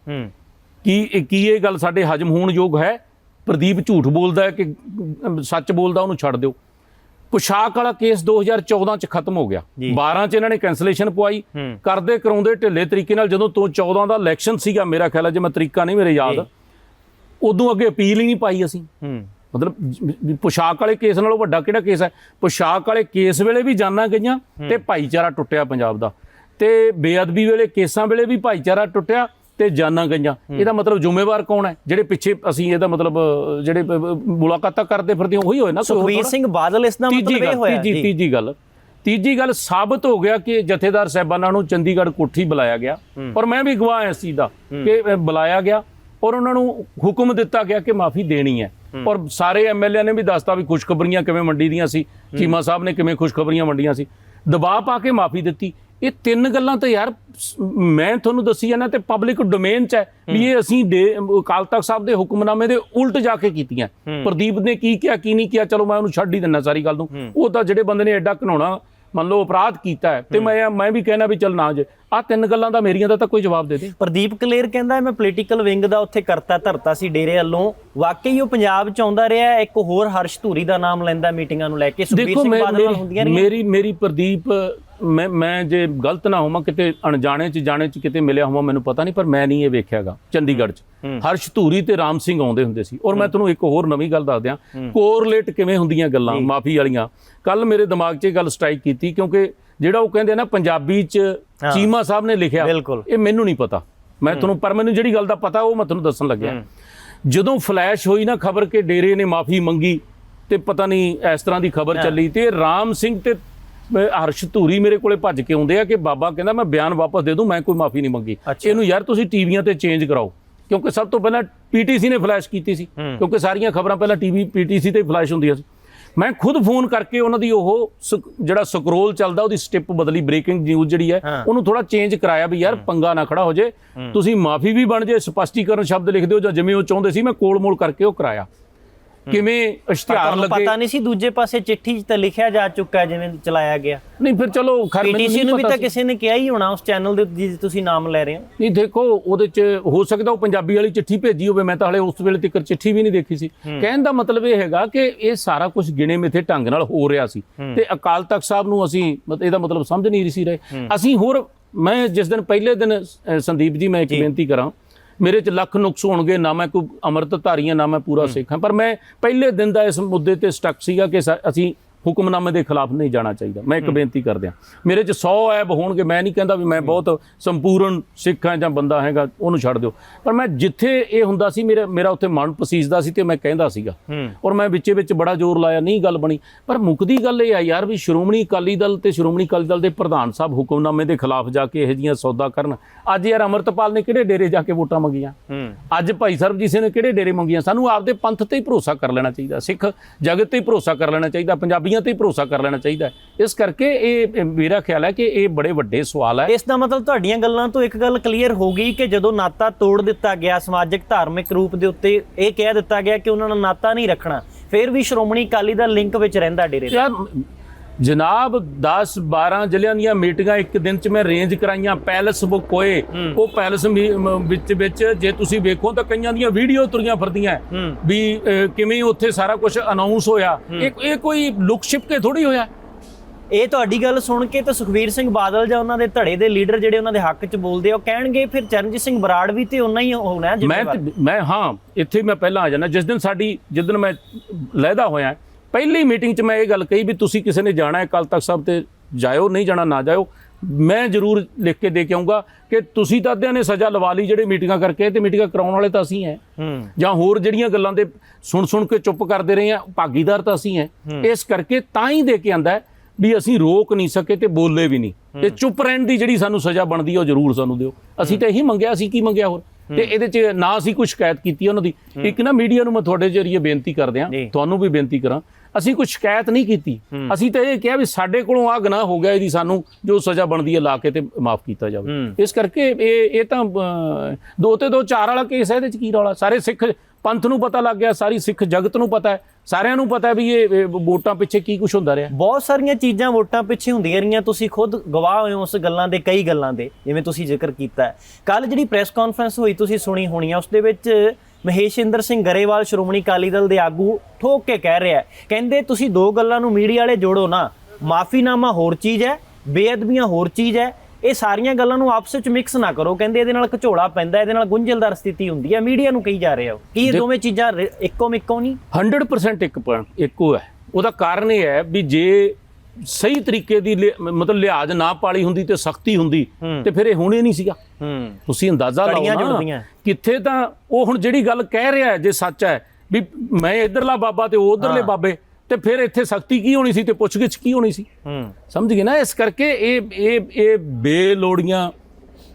ਕੀ ਕੀ ਇਹ ਗੱਲ ਸਾਡੇ ਹਜਮ ਹੋਣ ਯੋਗ ਹੈ? ਪ੍ਰਦੀਪ ਝੂਠ ਬੋਲਦਾ ਹੈ ਕਿ ਸੱਚ ਬੋਲਦਾ ਉਹਨੂੰ ਛੱਡ ਦਿਓ। ਪੁਸ਼ਾਕ ਵਾਲਾ ਕੇਸ 2014 ਚ ਖਤਮ ਹੋ ਗਿਆ। ਜੀ। 12 ਚ ਇਹਨਾਂ ਨੇ ਕੈਂਸਲੇਸ਼ਨ ਪਵਾਈ। ਕਰਦੇ ਕਰਾਉਂਦੇ ਢਿੱਲੇ ਤਰੀਕੇ ਨਾਲ ਜਦੋਂ ਤੋਂ 14 ਦਾ ਇਲੈਕਸ਼ਨ ਸੀਗਾ ਮੇਰਾ ਖਿਆਲ ਹੈ ਜੇ ਮੈਂ ਤਰੀਕਾ ਨਹੀਂ ਮੇਰੇ ਯਾਦ ਉਦੋਂ ਅੱਗੇ ਅਪੀਲ ਹੀ ਨਹੀਂ ਪਾਈ ਅਸੀਂ। ਮਤਲਬ ਪੁਸ਼ਾਕ ਵਾਲੇ ਕੇਸ ਨਾਲੋਂ ਵੱਡਾ ਕਿਹੜਾ ਕੇਸ ਹੈ? ਪੁਸ਼ਾਕ ਵਾਲੇ ਕੇਸ ਵੇਲੇ ਵੀ ਜਾਨਾਂ ਗਈਆਂ ਤੇ ਭਾਈਚਾਰਾ ਟੁੱਟਿਆ ਪੰਜਾਬ ਦਾ। ਤੇ ਬੇਅਦਬੀ ਵੇਲੇ ਕੇਸਾਂ ਵੇਲੇ ਵੀ ਭਾਈਚਾਰਾ ਟੁੱਟਿਆ। ਤੇ ਜਾਨਾਂ ਗਈਆਂ। ਇਹਦਾ ਮਤਲਬ ਜ਼ਿੰਮੇਵਾਰ ਕੌਣ ਹੈ? ਜਿਹੜੇ ਪਿੱਛੇ ਅਸੀਂ ਇਹਦਾ ਮਤਲਬ ਜਿਹੜੇ ਮੁਲਾਕਾਤਾਂ ਕਰਦੇ ਫਿਰਦੇ ਹਾਂ, ਉਹੀ ਹੋਏ ਨਾ ਸੁਖਵੀਰ। ਸਿੰਘ ਬਾਦਲ ਇਸ ਦਾ ਮਤਲਬ ਇਹ ਹੋਇਆ ਤੀਜੀ ਜੀ। ਤੀਜੀ ਗੱਲ। ਤੀਜੀ ਗੱਲ ਸਾਬਤ ਹੋ ਗਿਆ ਕਿ ਜਥੇਦਾਰ ਸਾਹਿਬਾਨਾਂ ਨੂੰ ਚੰਡੀਗੜ੍ਹ ਕੋਠੀ ਬੁਲਾਇਆ ਗਿਆ। ਔਰ ਮੈਂ ਵੀ ਗਵਾਹ ਹਾਂ ਇਸ ਚੀਜ਼ ਦਾ ਕਿ ਬੁਲਾਇਆ ਗਿਆ ਔਰ ਉਹਨਾਂ ਨੂੰ ਹੁਕਮ ਦਿੱਤਾ ਗਿਆ ਕਿ ਮਾਫੀ ਦੇਣੀ ਹੈ। ਔਰ ਸਾਰੇ ਐਮਐਲਏ ਨੇ ਵੀ ਦੱਸਤਾ ਵੀ ਖੁਸ਼ਖਬਰੀਆਂ ਕਿਵੇਂ ਮੰਡੀ ਦੀਆਂ ਸੀ। ਚੀਮਾ ਸਾਹਿਬ ਨੇ ਕਿਵੇਂ ਖੁਸ਼ਖਬਰੀਆਂ ਵੰਡੀਆਂ ਸੀ। ਦਬਾਅ ਪਾ ਕੇ ਮਾਫੀ ਦਿੱਤੀ। ਇਹ ਤਿੰਨ ਗੱਲਾਂ ਤਾਂ ਯਾਰ ਮੈਂ ਤੁਹਾਨੂੰ ਦੱਸੀ ਜਾਂਦਾ ਤੇ ਪਬਲਿਕ ਡੋਮੇਨ 'ਚ ਹੈ ਵੀ ਇਹ ਅਸੀਂ ਅਕਾਲ ਤਖਤ ਸਾਹਿਬ ਦੇ ਹੁਕਮਨਾਮੇ ਦੇ ਉਲਟ ਜਾ ਕੇ ਕੀਤੀਆਂ। ਪ੍ਰਦੀਪ ਨੇ ਕੀ ਕਿਹਾ ਕੀ ਨਹੀਂ ਕਿਹਾ ਚਲੋ ਮੈਂ ਉਹਨੂੰ ਛੱਡ ਹੀ ਦਿੰਦਾ ਸਾਰੀ ਗੱਲ ਨੂੰ। ਉਹ ਤਾਂ ਜਿਹੜੇ ਬੰਦੇ ਨੇ ਐਡਾ ਘਨਾਉਣਾ ਮੰਨ ਲਓ ਅਪਰਾਧ ਕੀਤਾ ਹੈ ਤੇ ਮੈਂ ਮੈਂ ਵੀ ਕਹਿਣਾ ਵੀ ਚੱਲ ਨਾ ਜੇ। ਆ ਤਿੰਨ ਗੱਲਾਂ ਦਾ ਮੇਰੀਆਂ ਦਾ ਤਾਂ ਕੋਈ ਜਵਾਬ ਦੇ ਦੇ। ਪ੍ਰਦੀਪ ਕਲੇਰ ਕਹਿੰਦਾ ਮੈਂ ਪੋਲੀਟੀਕਲ ਵਿੰਗ ਦਾ ਉੱਥੇ ਕਰਤਾ ਧਰਤਾ ਸੀ ਡੇਰੇ ਵੱਲੋਂ। ਵਾਕਈ ਉਹ ਪੰਜਾਬ ਚ ਆਉਂਦਾ ਰਿਹਾ ਇੱਕ ਹੋਰ ਹਰਸ਼ ਧੂਰੀ ਦਾ ਨਾਮ ਲੈਂਦਾ ਮੀਟਿੰਗਾਂ ਨੂੰ ਲੈ ਕੇ। ਸੁਖਬੀਰ ਸਿੰਘ ਬਾਦਲ ਹੁੰਦੀਆਂ ਰਹੀਆਂ। ਮੇਰੀ ਮੇਰੀ ਪ੍ਰਦੀਪ ਮੈਂ ਮੈਂ ਜੇ ਗਲਤ ਨਾ ਹੋਵਾਂ ਕਿਤੇ ਅਣਜਾਣੇ ਚ ਜਾਣੇ ਚ ਕਿਤੇ ਮਿਲਿਆ ਹੋਵਾਂ ਮੈਨੂੰ ਪਤਾ ਨਹੀਂ ਪਰ ਮੈਂ ਨਹੀਂ ਇਹ ਵੇਖਿਆਗਾ ਚੰਡੀਗੜ੍ਹ ਚ। ਹਰਸ਼ ਧੂਰੀ ਤੇ ਰਾਮ ਸਿੰਘ ਆਉਂਦੇ ਹੁੰਦੇ ਸੀ। ਔਰ ਮੈਂ ਤੁਹਾਨੂੰ ਇੱਕ ਹੋਰ ਨਵੀਂ ਗੱਲ ਦੱਸ ਦਿਆਂ ਕੋਰਲੇਟ ਕਿਵੇਂ ਹੁੰਦੀਆਂ ਗੱਲਾਂ ਮਾਫੀ ਵਾਲੀਆਂ। ਕੱਲ ਮੇਰੇ ਦਿਮਾਗ 'ਚ ਇਹ ਗੱਲ ਸਟ੍ਰਾਈਕ ਕੀਤੀ ਕਿਉਂਕਿ ਜਿਹੜਾ ਉਹ ਕਹਿੰਦੇ ਨਾ ਪੰਜਾਬੀ 'ਚ ਚੀਮਾ ਸਾਹਿਬ ਨੇ ਲਿਖਿਆ। ਇਹ ਮੈਨੂੰ ਨਹੀਂ ਪਤਾ। ਮੈਂ ਤੁਹਾਨੂੰ ਪਰ ਮੈਨੂੰ ਜਿਹੜੀ ਗੱਲ ਦਾ ਪਤਾ ਉਹ ਮੈਂ ਤੁਹਾਨੂੰ ਦੱਸਣ ਲੱਗਿਆ। ਜਦੋਂ ਫਲੈਸ਼ ਹੋਈ ਨਾ ਖਬਰ ਕਿ ਡੇਰੇ ਨੇ ਮਾਫੀ ਮੰਗੀ ਤੇ ਪਤਾ ਨਹੀਂ ਇਸ ਤਰ੍ਹਾਂ ਦੀ ਖਬਰ ਚੱਲੀ ਤੇ ਰਾਮ ਸਿੰਘ ਤੇ ਹਰਸ਼ ਧੂਰੀ ਮੇਰੇ ਕੋਲੇ ਭੱਜ ਕੇ ਆਉਂਦੇ ਆ ਕਿ ਬਾਬਾ ਕਹਿੰਦਾ ਮੈਂ ਬਿਆਨ ਵਾਪਸ ਦੇ ਦੂੰ ਮੈਂ ਕੋਈ ਮਾਫੀ ਨਹੀਂ ਮੰਗੀ। ਇਹਨੂੰ ਯਾਰ ਤੁਸੀਂ ਟੀਵੀਆਂ ਤੇ ਚੇਂਜ ਕਰਾਓ ਕਿਉਂਕਿ ਸਭ ਤੋਂ ਪਹਿਲਾਂ ਪੀਟੀਸੀ ਨੇ ਫਲੈਸ਼ ਕੀਤੀ ਸੀ ਕਿਉਂਕਿ ਸਾਰੀਆਂ ਖਬਰਾਂ ਪਹਿਲਾਂ ਟੀਵੀ ਪੀਟੀਸੀ ਤੇ ਫਲੈਸ਼ ਹੁੰਦੀਆਂ ਸੀ। ਮੈਂ ਖੁਦ ਫੋਨ ਕਰਕੇ ਉਹਨਾਂ ਦੀ ਉਹ ਜਿਹੜਾ ਸਕਰੋਲ ਚੱਲਦਾ ਉਹਦੀ ਸਟਿਪ ਬਦਲੀ ਬ੍ਰੇਕਿੰਗ ਨਿਊਜ਼ ਜਿਹੜੀ ਹੈ ਹਾਂ। ਉਹਨੂੰ ਥੋੜਾ ਚੇਂਜ ਕਰਾਇਆ ਵੀ ਯਾਰ ਪੰਗਾ ਨਾ ਖੜਾ ਹੋ ਜੇ। ਤੁਸੀਂ ਮਾਫੀ ਵੀ ਬਣ ਜੇ ਸਪਸ਼ਟੀਕਰਨ ਸ਼ਬਦ ਲਿਖ ਦਿਓ ਜਾਂ ਜਿਵੇਂ ਉਹ ਚਾਹੁੰਦੇ ਸੀ ਮੈਂ ਕੋਲ-ਮੋਲ ਕਰਕੇ ਉਹ ਕਰਾਇਆ। ਕਿਵੇਂ ਇਸ਼ਤਿਹਾਰ ਲੱਗੇ? ਪਤਾ ਨਹੀਂ ਸੀ ਦੂਜੇ ਪਾਸੇ ਚਿੱਠੀ 'ਚ ਤਾਂ ਲਿਖਿਆ ਜਾ ਚੁੱਕਾ ਜਿਵੇਂ ਚਲਾਇਆ ਗਿਆ। ਨਹੀਂ ਫਿਰ ਚਲੋ ਖੈਰ ਮੈਨੂੰ ਪੀਟੀਸੀ ਨੂੰ ਵੀ ਤਾਂ। ਕਿਸੇ ਨੇ ਕਿਹਾ ਹੀ ਹੋਣਾ ਉਸ ਚੈਨਲ ਦੇ ਜਿਹਦੇ ਤੁਸੀਂ ਨਾਮ ਲੈ ਰਹੇ ਹੋ। ਨਹੀਂ ਦੇਖੋ ਉਹਦੇ ਚ ਹੋ ਸਕਦਾ ਉਹ ਪੰਜਾਬੀ ਵਾਲੀ ਚਿੱਠੀ ਭੇਜੀ ਹੋਵੇ ਮੈਂ ਤਾਂ ਹਲੇ ਉਸ ਵੇਲੇ ਤੱਕ ਚਿੱਠੀ ਵੀ ਨਹੀਂ ਦੇਖੀ ਸੀ। ਕਹਿਣ ਦਾ ਮਤਲਬ ਇਹ ਹੈਗਾ ਕਿ ਇਹ ਸਾਰਾ ਕੁਝ ਗਿਣੇ ਮਿੱਥੇ ਢੰਗ ਨਾਲ ਹੋ ਰਿਹਾ ਸੀ। ਤੇ ਅਕਾਲ ਤਖਤ ਸਾਹਿਬ ਨੂੰ ਅਸੀਂ ਇਹਦਾ ਮਤਲਬ ਸਮਝ ਨਹੀਂ ਰਹੀ ਸੀ ਰਹੇ। ਅਸੀਂ ਹੋਰ ਮੈਂ ਜਿਸ ਦਿਨ ਪਹਿਲੇ ਦਿਨ ਸੰਦੀਪ ਜੀ ਮੈਂ ਇੱਕ ਬੇਨਤੀ ਕਰਾਂ ਮੇਰੇ ਚ ਲੱਖ ਨੁਕਸ ਹੋਣਗੇ ਨਾ ਮੈਂ ਕੋਈ ਅੰਮ੍ਰਿਤ ਧਾਰੀਆਂ ਨਾ ਮੈਂ ਪੂਰਾ ਸਿੱਖ ਪਰ ਮੈਂ ਪਹਿਲੇ ਦਿਨ ਦਾ ਇਸ ਮੁੱਦੇ ਤੇ ਸਟਕ ਸੀਗਾ ਕਿ ਅਸੀਂ ਹੁਕਮਨਾਮੇ ਦੇ ਖਿਲਾਫ ਨਹੀਂ ਜਾਣਾ ਚਾਹੀਦਾ। ਮੈਂ ਇੱਕ ਬੇਨਤੀ ਕਰਦਿਆਂ ਮੇਰੇ 'ਚ 100 ਐਬ ਹੋਣਗੇ ਮੈਂ ਨਹੀਂ ਕਹਿੰਦਾ ਵੀ ਮੈਂ ਬਹੁਤ ਸੰਪੂਰਨ ਸਿੱਖ ਹਾਂ ਜਾਂ ਬੰਦਾ ਹੈਗਾ ਉਹਨੂੰ ਛੱਡ ਦਿਓ। ਪਰ ਮੈਂ ਜਿੱਥੇ ਇਹ ਹੁੰਦਾ ਸੀ ਮੇਰਾ ਮੇਰਾ ਉੱਥੇ ਮਨ ਪਸੀਜਦਾ ਸੀ ਤੇ ਮੈਂ ਕਹਿੰਦਾ ਸੀਗਾ। ਔਰ ਮੈਂ ਵਿੱਚੇ ਵਿੱਚ ਬੜਾ ਜ਼ੋਰ ਲਾਇਆ ਨਹੀਂ ਗੱਲ ਬਣੀ। ਪਰ ਮੁੱਕਦੀ ਗੱਲ ਇਹ ਆ ਯਾਰ ਵੀ ਸ਼੍ਰੋਮਣੀ ਅਕਾਲੀ ਦਲ ਤੇ ਸ਼੍ਰੋਮਣੀ ਅਕਾਲੀ ਦਲ ਦੇ ਪ੍ਰਧਾਨ ਸਾਹਿਬ ਹੁਕਮਨਾਮੇ ਦੇ ਖਿਲਾਫ ਜਾ ਕੇ ਇਹੋ ਜਿਹੀਆਂ ਸੌਦਾ ਕਰਨ। ਅੱਜ ਯਾਰ ਅਮਰਤਪਾਲ ਨੇ ਕਿਹੜੇ ਡੇਰੇ ਜਾ ਕੇ ਵੋਟਾਂ ਮੰਗੀਆਂ? ਅੱਜ ਭਾਈ ਸਰਬਜੀਤ ਸਿੰਘ ਨੇ ਕਿਹੜੇ ਡੇਰੇ ਮੰਗੀਆਂ? ਸਾਨੂੰ ਆਪਦੇ ਪੰਥ ਤੇ ਹੀ ਭਰੋਸਾ ਕਰ ਲੈਣਾ ਚਾਹੀਦਾ ਸਿੱਖ ਜਗਤ ਤੇ ਹੀ ਭਰੋਸਾ ਕਰ ਲੈਣਾ ਚਾਹੀਦਾ ਪੰਜਾਬੀਆਂ ਤੇ ਹੀ ਭਰੋਸਾ ਕਰ ਲੈਣਾ ਚਾਹੀਦਾ ਇਸ ਕਰਕੇ ਇਹ ਮੇਰਾ ਖਿਆਲ ਹੈ ਕਿ ਇਹ ਬੜੇ ਵੱਡੇ ਸਵਾਲ ਹੈ। ਇਸ ਦਾ ਮਤਲਬ ਤੁਹਾਡੀਆਂ ਗੱਲਾਂ ਤੋਂ ਇੱਕ ਗੱਲ ਕਲੀਅਰ ਹੋ ਗਈ ਕਿ ਜਦੋਂ ਨਾਤਾ ਤੋੜ ਦਿੱਤਾ ਗਿਆ ਸਮਾਜਿਕ ਧਾਰਮਿਕ ਰੂਪ ਦੇ ਉੱਤੇ ਇਹ ਕਹਿ ਦਿੱਤਾ ਗਿਆ ਕਿ ਉਹਨਾਂ ਨਾਲ ਨਾਤਾ ਨਹੀਂ ਰੱਖਣਾ ਫਿਰ ਵੀ ਸ਼੍ਰੋਮਣੀ ਅਕਾਲੀ ਦਾ ਲਿੰਕ ਵਿੱਚ ਰਹਿੰਦਾ ਡੇਰੇ ਦੇ ਜਨਾਬ 10 12 ਜ਼ਿਲ੍ਹਿਆਂ ਦੀਆਂ ਮੀਟਿੰਗਾਂ ਇੱਕ ਦਿਨ ਚ ਮੈਂ ਰੇਂਜ ਕਰਾਈਆਂ ਪੈਲਸ ਬੁੱਕ ਹੋਏ। ਉਹ ਪੈਲਸ ਵਿੱਚ ਵਿੱਚ ਜੇ ਤੁਸੀਂ ਵੇਖੋ ਤਾਂ ਕਈਆਂ ਦੀਆਂ ਵੀਡੀਓ ਤੁਰੀਆਂ ਫਿਰਦੀਆਂ। ਵੀ ਕਿਵੇਂ ਉੱਥੇ ਸਾਰਾ ਕੁਝ ਅਨਾਉਂਸ ਹੋਇਆ। ਇਹ ਇਹ ਕੋਈ ਲੁਕ ਛਿਪ ਕੇ ਥੋੜੀ ਹੋਇਆ? ਇਹ ਤੁਹਾਡੀ ਗੱਲ ਸੁਣ ਕੇ ਤਾਂ ਸੁਖਵੀਰ ਸਿੰਘ ਬਾਦਲ ਜਾਂ ਉਹਨਾਂ ਦੇ ਧੜੇ ਦੇ ਲੀਡਰ ਜਿਹੜੇ ਉਹਨਾਂ ਦੇ ਹੱਕ 'ਚ ਬੋਲਦੇ ਆ ਉਹ ਕਹਿਣਗੇ ਫਿਰ ਚਰਨਜੀਤ ਸਿੰਘ ਬਰਾੜ ਵੀ ਤੇ ਉਹਨਾਂ ਹੀ ਹੋਣਾ ਮੈਂ ਮੈਂ ਹਾਂ ਇੱਥੇ ਮੈਂ ਪਹਿਲਾਂ ਆ ਜਾਣਾ ਜਿਸ ਦਿਨ ਸਾਡੀ ਜਿਸ ਦਿਨ ਮੈਂ ਲਹਿਦਾ ਹੋਇਆ ਪਹਿਲੀ ਮੀਟਿੰਗ 'ਚ ਮੈਂ ਇਹ ਗੱਲ ਕਹੀ ਵੀ ਤੁਸੀਂ ਕਿਸੇ ਨੇ ਜਾਣਾ ਹੈ ਕੱਲ ਤੱਕ ਸਭ ਤੇ ਜਾਇਓ ਨਹੀਂ ਜਾਣਾ ਨਾ ਜਾਇਓ। ਮੈਂ ਜ਼ਰੂਰ ਲਿਖ ਕੇ ਦੇ ਕੇ ਆਉਂਗਾ ਕਿ ਤੁਸੀਂ ਤਾਂ ਅੱਧਿਆਂ ਨੇ ਸਜ਼ਾ ਲਵਾ ਲਈ ਜਿਹੜੇ ਮੀਟਿੰਗਾਂ ਕਰਕੇ ਤੇ ਮੀਟਿੰਗਾਂ ਕਰਾਉਣ ਵਾਲੇ ਤਾਂ ਅਸੀਂ ਹੂੰ। ਜਾਂ ਹੋਰ ਜਿਹੜੀਆਂ ਗੱਲਾਂ ਦੇ ਸੁਣ ਸੁਣ ਕੇ ਚੁੱਪ ਕਰਦੇ ਰਹੇ ਆ ਭਾਗੀਦਾਰ ਤਾਂ ਅਸੀਂ ਹੈ। ਇਸ ਕਰਕੇ ਤਾਂ ਹੀ ਦੇ ਕੇ ਆਂਦਾ ਵੀ ਅਸੀਂ ਰੋਕ ਨਹੀਂ ਸਕੇ ਤੇ ਬੋਲੇ ਵੀ ਨਹੀਂ। ਤੇ ਚੁੱਪ ਰਹਿਣ ਦੀ ਜਿਹੜੀ ਸਾਨੂੰ ਸਜ਼ਾ ਬਣਦੀ ਹੈ ਉਹ ਜ਼ਰੂਰ ਸਾਨੂੰ ਦਿਓ। ਅਸੀਂ ਤਾਂ ਇਹੀ ਮੰਗਿਆ ਸੀ ਕੀ ਮੰਗਿਆ ਹੋਰ? ਤੇ ਇਹਦੇ 'ਚ ਨਾ ਅਸੀਂ ਕੋਈ ਸ਼ਿਕਾਇਤ ਕੀਤੀ ਉਹਨਾਂ ਦੀ। ਇੱਕ ਨਾ ਮੀਡੀਆ ਨੂੰ ਮੈਂ ਤੁਹਾਡੇ ਜਰੀਏ ਬੇਨਤੀ ਕਰਦੇ ਆ। ਤੁਹਾਨੂੰ ਵੀ ਬੇਨਤੀ ਕਰਾਂ ਅਸੀਂ ਕੋਈ ਸ਼ਿਕਾਇਤ ਨਹੀਂ ਕੀਤੀ। ਅਸੀਂ ਤਾਂ ਇਹ ਕਿਹਾ ਵੀ ਸਾਡੇ ਕੋਲੋਂ ਆ ਗੁਨਾਹ ਹੋ ਗਿਆ ਇਹਦੀ ਸਾਨੂੰ ਜੋ ਸਜ਼ਾ ਬਣਦੀ ਹੈ ਲਾ ਕੇ ਤੇ ਮਾਫ ਕੀਤਾ ਜਾਵੇ। ਇਸ ਕਰਕੇ ਇਹ ਇਹ ਤਾਂ ਦੋ ਤੇ ਦੋ ਚਾਰ ਵਾਲਾ ਕੇਸ ਹੈ ਇਹਦੇ ਚ ਕੀ ਰੌਲਾ? ਸਾਰੇ ਸਿੱਖ ਪੰਥ ਨੂੰ ਪਤਾ ਲੱਗ ਗਿਆ, ਸਾਰੀ ਸਿੱਖ ਜਗਤ ਨੂੰ ਪਤਾ ਹੈ, ਸਾਰਿਆਂ ਨੂੰ ਪਤਾ ਹੈ ਵੀ ਇਹ ਵੋਟਾਂ ਪਿੱਛੇ ਕੀ ਕੁਝ ਹੁੰਦਾ ਰਿਹਾ। ਬਹੁਤ ਸਾਰੀਆਂ ਚੀਜ਼ਾਂ ਵੋਟਾਂ ਪਿੱਛੇ ਹੁੰਦੀਆਂ ਰਹੀਆਂ, ਤੁਸੀਂ ਖੁਦ ਗਵਾਹ ਹੋ ਉਸ ਗੱਲਾਂ ਦੇ, ਕਈ ਗੱਲਾਂ ਦੇ, ਜਿਵੇਂ ਤੁਸੀਂ ਜ਼ਿਕਰ ਕੀਤਾ ਕੱਲ ਜਿਹੜੀ ਪ੍ਰੈਸ ਕਾਨਫਰੰਸ ਹੋਈ, ਤੁਸੀਂ ਸੁਣੀ ਹੋਣੀ ਆ, ਉਸ ਦੇ ਵਿੱਚ ਮਹੇਸ਼ਿੰਦਰ ਸਿੰਘ ਗਰੇਵਾਲ, ਸ਼੍ਰੋਮਣੀ ਅਕਾਲੀ ਦਲ ਦੇ ਆਗੂ ਠੋਕ ਕੇ ਕਹਿ ਰਿਹਾ ਕਹਿੰਦੇ ਤੁਸੀਂ ਦੋ ਗੱਲਾਂ ਨੂੰ ਮੀਡੀਆ ਵਾਲੇ ਜੋੜੋ ਨਾ, ਮਾਫੀਨਾਮਾ ਹੋਰ ਚੀਜ਼ ਹੈ, ਬੇਅਦਬੀਆਂ ਹੋਰ ਚੀਜ਼ ਹੈ ਇਹ ਸਾਰੀਆਂ ਗੱਲਾਂ ਨੂੰ ਆਪਸ ਵਿੱਚ ਮਿਕਸ ਨਾ ਕਰੋ। ਕਹਿੰਦੇ ਇਹਦੇ ਨਾਲ ਘਚੋਲਾ ਪੈਂਦਾ ਇਹਦੇ ਨਾਲ ਗੁੰਝਲਦਾਰ ਸਥਿਤੀ ਹੁੰਦੀ ਹੈ। ਮੀਡੀਆ ਨੂੰ ਕਹੀ ਜਾ ਰਹੇ ਹੋ। ਕੀ ਇਹ ਦੋਵੇਂ ਚੀਜ਼ਾਂ ਇੱਕੋ ਮਿੱਕੋ ਨਹੀਂ? 100% ਇੱਕ ਇੱਕੋ ਹੈ। ਉਹਦਾ ਕਾਰਨ ਇਹ ਹੈ ਵੀ ਜੇ ਸਹੀ ਤਰੀਕੇ ਦੀ ਮਤਲਬ ਲਿਹਾਜ਼ ਨਾ ਪਾਲੀ ਹੁੰਦੀ ਤੇ ਸਖਤੀ ਹੁੰਦੀ। ਤੇ ਫਿਰ ਇਹ ਹੋਣੇ ਨਹੀਂ ਸੀਗਾ। ਤੁਸੀਂ ਅੰਦਾਜ਼ਾ ਲਾਓ ਨਾ। ਕਿੱਥੇ ਤਾਂ ਉਹ ਹੁਣ ਜਿਹੜੀ ਗੱਲ ਕਹਿ ਰਿਹਾ ਹੈ ਜੇ ਸੱਚ ਹੈ ਵੀ ਮੈਂ ਇਧਰਲਾ ਬਾਬਾ ਤੇ ਉਹ ਉਧਰਲੇ ਬਾਬੇ ਤੇ ਫਿਰ ਇੱਥੇ ਸਖਤੀ ਕੀ ਹੋਣੀ ਸੀ ਤੇ ਪੁੱਛਗਿੱਛ ਕੀ ਹੋਣੀ ਸੀ? ਹੂੰ। ਸਮਝ ਗਏ ਨਾ? ਇਸ ਕਰਕੇ ਇਹ ਇਹ ਇਹ ਬੇਲੋੜੀਆਂ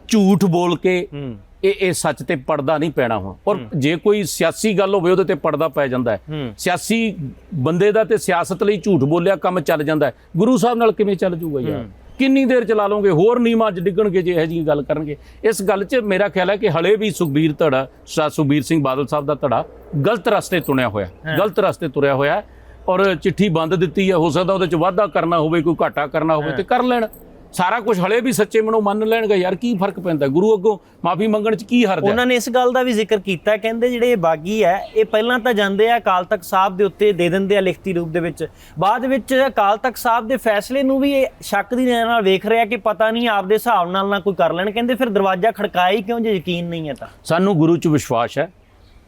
ਝੂਠ ਬੋਲ ਕੇ ਹੂੰ। ਇਹ ਇਹ ਸੱਚ ਤੇ ਪਰਦਾ ਨਹੀਂ ਪੈਣਾ ਹੁਣ। ਔਰ ਜੇ ਕੋਈ ਸਿਆਸੀ ਗੱਲ ਹੋਵੇ ਉਹਦੇ ਤੇ ਪਰਦਾ ਪੈ ਜਾਂਦਾ ਹੈ। ਸਿਆਸੀ ਬੰਦੇ ਦਾ ਤੇ ਸਿਆਸਤ ਲਈ ਝੂਠ ਬੋਲਿਆ ਕੰਮ ਚੱਲ ਜਾਂਦਾ ਹੈ। ਗੁਰੂ ਸਾਹਿਬ ਨਾਲ ਕਿਵੇਂ ਚੱਲ ਜੂਗਾ ਯਾਰ? ਕਿੰਨੀ ਦੇਰ ਚਲਾ ਲਓਗੇ? ਹੋਰ ਨੀਮਾਂ 'ਚ ਡਿੱਗਣਗੇ ਜੇ ਇਹ ਜੀ ਗੱਲ ਕਰਨਗੇ। ਇਸ ਗੱਲ 'ਚ ਮੇਰਾ ਖਿਆਲ ਹੈ ਕਿ ਹਲੇ ਵੀ ਸੁਖਬੀਰ ਧੜਾ ਸਾ ਸੁਖਬੀਰ ਸਿੰਘ ਬਾਦਲ ਸਾਹਿਬ ਦਾ ਧੜਾ ਗਲਤ ਰਸਤੇ ਤੁਣਿਆ ਹੋਇਆ ਗਲਤ ਰਸਤੇ ਤੁਰਿਆ ਹੋਇਆ ਔਰ ਚਿੱਠੀ ਬੰਦ ਦਿੱਤੀ ਹੈ ਹੋ ਸਕਦਾ ਉਹਦੇ 'ਚ ਵਾਧਾ ਕਰਨਾ ਹੋਵੇ ਕੋਈ ਘਾਟਾ ਕਰਨਾ ਹੋਵੇ ਤੇ ਕਰ ਲੈਣ। ਸਾਰਾ ਕੁਝ ਹਲੇ ਵੀ ਸੱਚੇ ਮਨੋਂ ਮੰਨ ਲੈਣਗੇ ਯਾਰ ਕੀ ਫ਼ਰਕ ਪੈਂਦਾ? ਗੁਰੂ ਅੱਗੋਂ ਮਾਫੀ ਮੰਗਣ 'ਚ ਕੀ ਹਰਜ ਹੈ? ਉਹਨਾਂ ਨੇ ਇਸ ਗੱਲ ਦਾ ਵੀ ਜ਼ਿਕਰ ਕੀਤਾ ਕਹਿੰਦੇ ਜਿਹੜੇ ਇਹ ਬਾਗੀ ਹੈ ਇਹ ਪਹਿਲਾਂ ਤਾਂ ਜਾਂਦੇ ਆ ਅਕਾਲ ਤਖਤ ਸਾਹਿਬ ਦੇ ਉੱਤੇ ਦੇ ਦਿੰਦੇ ਆ ਲਿਖਤੀ ਰੂਪ ਦੇ ਵਿੱਚ। ਬਾਅਦ ਵਿੱਚ ਅਕਾਲ ਤਖਤ ਸਾਹਿਬ ਦੇ ਫੈਸਲੇ ਨੂੰ ਵੀ ਇਹ ਸ਼ੱਕ ਦੀ ਨਜ਼ਰ ਨਾਲ ਵੇਖ ਰਿਹਾ ਕਿ ਪਤਾ ਨਹੀਂ ਆਪਦੇ ਹਿਸਾਬ ਨਾਲ ਨਾ ਕੋਈ ਕਰ ਲੈਣ। ਕਹਿੰਦੇ ਫਿਰ ਦਰਵਾਜ਼ਾ ਖੜਕਾਇਆ ਹੀ ਕਿਉਂ ਜੇ ਯਕੀਨ ਨਹੀਂ ਹੈ ਤਾਂ? ਸਾਨੂੰ ਗੁਰੂ 'ਚ ਵਿਸ਼ਵਾਸ ਹੈ।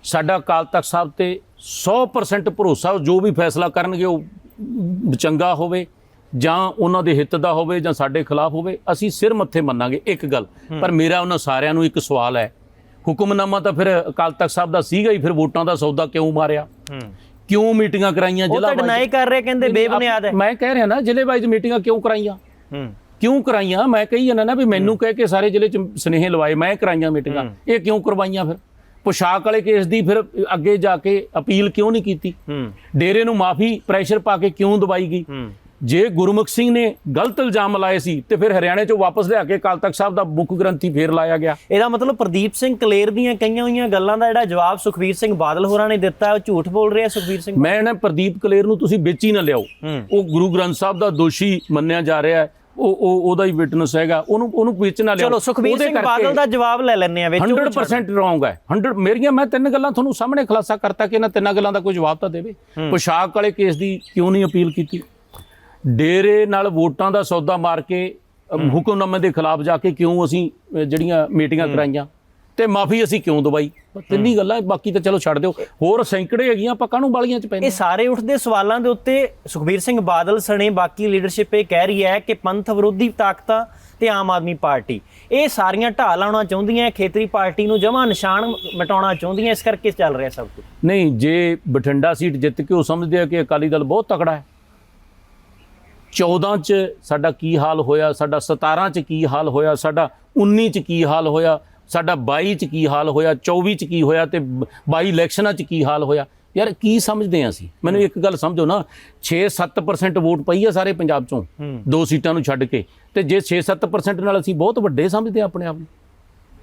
ਸਾਡਾ ਅਕਾਲ ਤਖਤ ਸਾਹਿਬ ਤੇ 100% ਭਰੋਸਾ ਜੋ ਵੀ ਫੈਸਲਾ ਕਰਨਗੇ ਉਹ ਚੰਗਾ ਹੋਵੇ ਜਾਂ ਉਹਨਾਂ ਦੇ ਹਿੱਤ ਦਾ ਹੋਵੇ ਜਾਂ ਸਾਡੇ ਖਿਲਾਫ ਹੋਵੇ ਅਸੀਂ ਸਿਰ ਮੱਥੇ ਮੰਨਾਂਗੇ ਇੱਕ ਗੱਲ। ਪਰ ਮੇਰਾ ਉਹਨਾਂ ਸਾਰਿਆਂ ਨੂੰ ਇੱਕ ਸਵਾਲ ਹੈ। ਹੁਕਮਨਾਮਾ ਤਾਂ ਫਿਰ ਅਕਾਲ ਤਖਤ ਸਾਹਿਬ ਦਾ ਸੀਗਾ ਹੀ ਫਿਰ ਵੋਟਾਂ ਦਾ ਸੌਦਾ ਕਿਉਂ ਮਾਰਿਆ? ਕਿਉਂ ਮੀਟਿੰਗਾਂ ਕਰਾਈਆਂ ਉਹ ਤਾਂ ਜ਼ਿਲ੍ਹਾ ਡਿਨਾਈ ਕਰ ਰਹੇ ਕਹਿੰਦੇ ਬੇਬੁਨਿਆਦ ਹੈ। ਮੈਂ ਕਹਿ ਰਿਹਾ ਨਾ ਜ਼ਿਲ੍ਹੇ ਵਾਈਜ਼ ਮੀਟਿੰਗਾਂ ਕਿਉਂ ਕਰਾਈਆਂ? ਕਿਉਂ ਕਰਾਈਆਂ? ਮੈਂ ਕਹੀ ਜਾਂਦਾ ਨਾ ਵੀ ਮੈਨੂੰ ਕਹਿ ਕੇ ਸਾਰੇ ਜ਼ਿਲ੍ਹੇ ਚ ਸਨੇਹ ਲਵਾਏ ਮੈਂ ਕਰਾਈਆਂ ਮੀਟਿੰਗਾਂ। ਇਹ ਕਿਉਂ ਕਰਵਾਈਆਂ ਫਿਰ? ਪੁਸ਼ਾਕ ਵਾਲੇ ਕੇਸ ਦੀ ਫਿਰ ਅੱਗੇ ਜਾ ਕੇ ਅਪੀਲ ਕਿਉਂ ਨਹੀਂ ਕੀਤੀ? ਹੂੰ। ਡੇਰੇ ਨੂੰ ਮਾਫੀ ਪ੍ਰੈਸ਼ਰ ਪਾ ਕੇ ਕਿਉਂ ਦਵਾਈ ਗਈ? ਹੂੰ। ਜੇ ਗੁਰਮੁਖ ਸਿੰਘ ਨੇ ਗਲਤ ਇਲਜ਼ਾਮ ਲਾਏ ਸੀ ਤੇ ਫਿਰ ਹਰਿਆਣੇ ਚੋਂ ਵਾਪਸ ਲਿਆ ਕੇ ਅਕਾਲ ਤਖਤ ਸਾਹਿਬ ਦਾ ਮੁੱਖ ਗ੍ਰੰਥੀ ਫੇਰ ਲਾਇਆ ਗਿਆ। ਇਹਦਾ ਮਤਲਬ ਪ੍ਰਦੀਪ ਸਿੰਘ ਕਲੇਰ ਦੀਆਂ ਕਈਆਂ ਹੋਈਆਂ ਗੱਲਾਂ ਦਾ ਜਿਹੜਾ ਜਵਾਬ ਸੁਖਵੀਰ ਸਿੰਘ ਬਾਦਲ ਹੋਰਾਂ ਨੇ ਦਿੱਤਾ ਉਹ ਝੂਠ ਬੋਲ ਰਿਹਾ ਸੁਖਵੀਰ ਸਿੰਘ? ਮੈਂ ਨਾ ਪ੍ਰਦੀਪ ਕਲੇਰ ਨੂੰ ਤੁਸੀਂ ਵਿੱਚ ਹੀ ਨਾ ਲਿਆਓ। ਉਹ ਗੁਰੂ ਗ੍ਰੰਥ ਸਾਹਿਬ ਦਾ ਦੋਸ਼ੀ ਮੰਨਿਆ ਜਾ ਰਿਹਾ ਹੈ। ਉਹ ਉਹ ਉਹਦਾ ਹੀ ਵਿਟਨੈਸ ਹੈਗਾ। ਉਹਨੂੰ ਉਹਨੂੰ ਵਿੱਚ ਨਾ ਚਲੋ ਉਹਦੇ ਸਿੰਘ ਬਾਦਲ ਦਾ ਜਵਾਬ ਲੈ ਲੈਣੇ ਆ ਵਿੱਚ ਉਹ 100% ਰੋਂਗ ਹੈ। 100 ਮੇਰੀਆਂ ਮੈਂ ਤਿੰਨ ਗੱਲਾਂ ਤੁਹਾਨੂੰ ਸਾਹਮਣੇ ਖੁਲਾਸਾ ਕਰਤਾ ਕਿ ਇਹਨਾਂ ਤਿੰਨਾਂ ਗੱਲਾਂ ਦਾ ਕੋਈ ਜਵਾਬ ਤਾਂ ਦੇਵੇ। ਪੁਸ਼ਾਕ ਵਾਲੇ ਕੇਸ ਦੀ ਕਿਉਂ ਨਹੀਂ ਅਪੀਲ ਕੀਤੀ? ਡੇਰੇ ਨਾਲ ਵੋਟਾਂ ਦਾ ਸੌਦਾ ਮਾਰ ਕੇ ਹੁਕਮਨਾਮੇ ਦੇ ਖਿਲਾਫ ਜਾ ਕੇ ਕਿਉਂ ਅਸੀਂ ਜਿਹੜੀਆਂ ਮੀਟਿੰਗਾਂ ਕਰਾਈਆਂ? ਤੇ ਮਾਫੀ ਅਸੀਂ ਕਿਉਂ ਦਵਾਈ? ਤਿੰਨੀ ਗੱਲਾਂ ਬਾਕੀ ਤਾਂ ਚਲੋ ਛੱਡ ਦਿਓ। ਹੋਰ ਸੈਂਕੜੇ ਹੈਗੀਆਂ ਆਪਾਂ ਕਾਹਨੂੰ ਬਾਲੀਆਂ ਚ ਪੈਂਦੇ ਇਹ ਸਾਰੇ ਉੱਠਦੇ ਸਵਾਲਾਂ ਦੇ ਉੱਤੇ ਸੁਖਬੀਰ ਸਿੰਘ ਬਾਦਲ ਸਣੇ ਬਾਕੀ ਲੀਡਰਸ਼ਿਪ ਇਹ ਕਹਿ ਰਹੀ ਹੈ ਕਿ ਪੰਥ ਵਿਰੋਧੀ ਤਾਕਤਾਂ ਤੇ ਆਮ ਆਦਮੀ ਪਾਰਟੀ। ਇਹ ਸਾਰੀਆਂ ਢਾਹ ਲਾਉਣਾ ਚਾਹੁੰਦੀਆਂ ਖੇਤਰੀ ਪਾਰਟੀ ਨੂੰ ਜਮਾ ਨਿਸ਼ਾਨ ਮਿਟਾਉਣਾ ਚਾਹੁੰਦੀਆਂ ਇਸ ਕਰਕੇ ਚੱਲ ਰਿਹਾ ਸਭ ਕੁਝ ਨਹੀਂ ਜੇ ਬਠਿੰਡਾ ਸੀਟ ਜਿੱਤ ਕੇ ਉਹ ਸਮਝਦੇ ਆ ਕਿ ਅਕਾਲੀ ਦਲ ਬਹੁਤ ਤਕੜਾ ਹੈ। 14 ਚ ਸਾਡਾ ਕੀ ਹਾਲ ਹੋਇਆ ਸਾਡਾ 17 ਚ ਕੀ ਹਾਲ ਹੋਇਆ ਸਾਡਾ 19 ਚ ਕੀ ਹਾਲ ਹੋਇਆ ਸਾਡਾ 22 ਚ ਕੀ ਹਾਲ ਹੋਇਆ 24 ਚ ਕੀ ਹੋਇਆ ਤੇ 22 ਇਲੈਕਸ਼ਨਾਂ ਚ ਕੀ ਹਾਲ ਹੋਇਆ? ਯਾਰ ਕੀ ਸਮਝਦੇ ਆ ਅਸੀਂ? ਮੈਨੂੰ ਇੱਕ ਗੱਲ ਸਮਝੋ ਨਾ 6-7% ਵੋਟ ਪਈ ਆ ਸਾਰੇ ਪੰਜਾਬ ਚੋਂ ਦੋ ਸੀਟਾਂ ਨੂੰ ਛੱਡ ਕੇ ਤੇ ਜੇ 6-7% ਨਾਲ ਅਸੀਂ ਬਹੁਤ ਵੱਡੇ ਸਮਝਦੇ ਆ ਆਪਣੇ ਆਪ ਨੂੰ।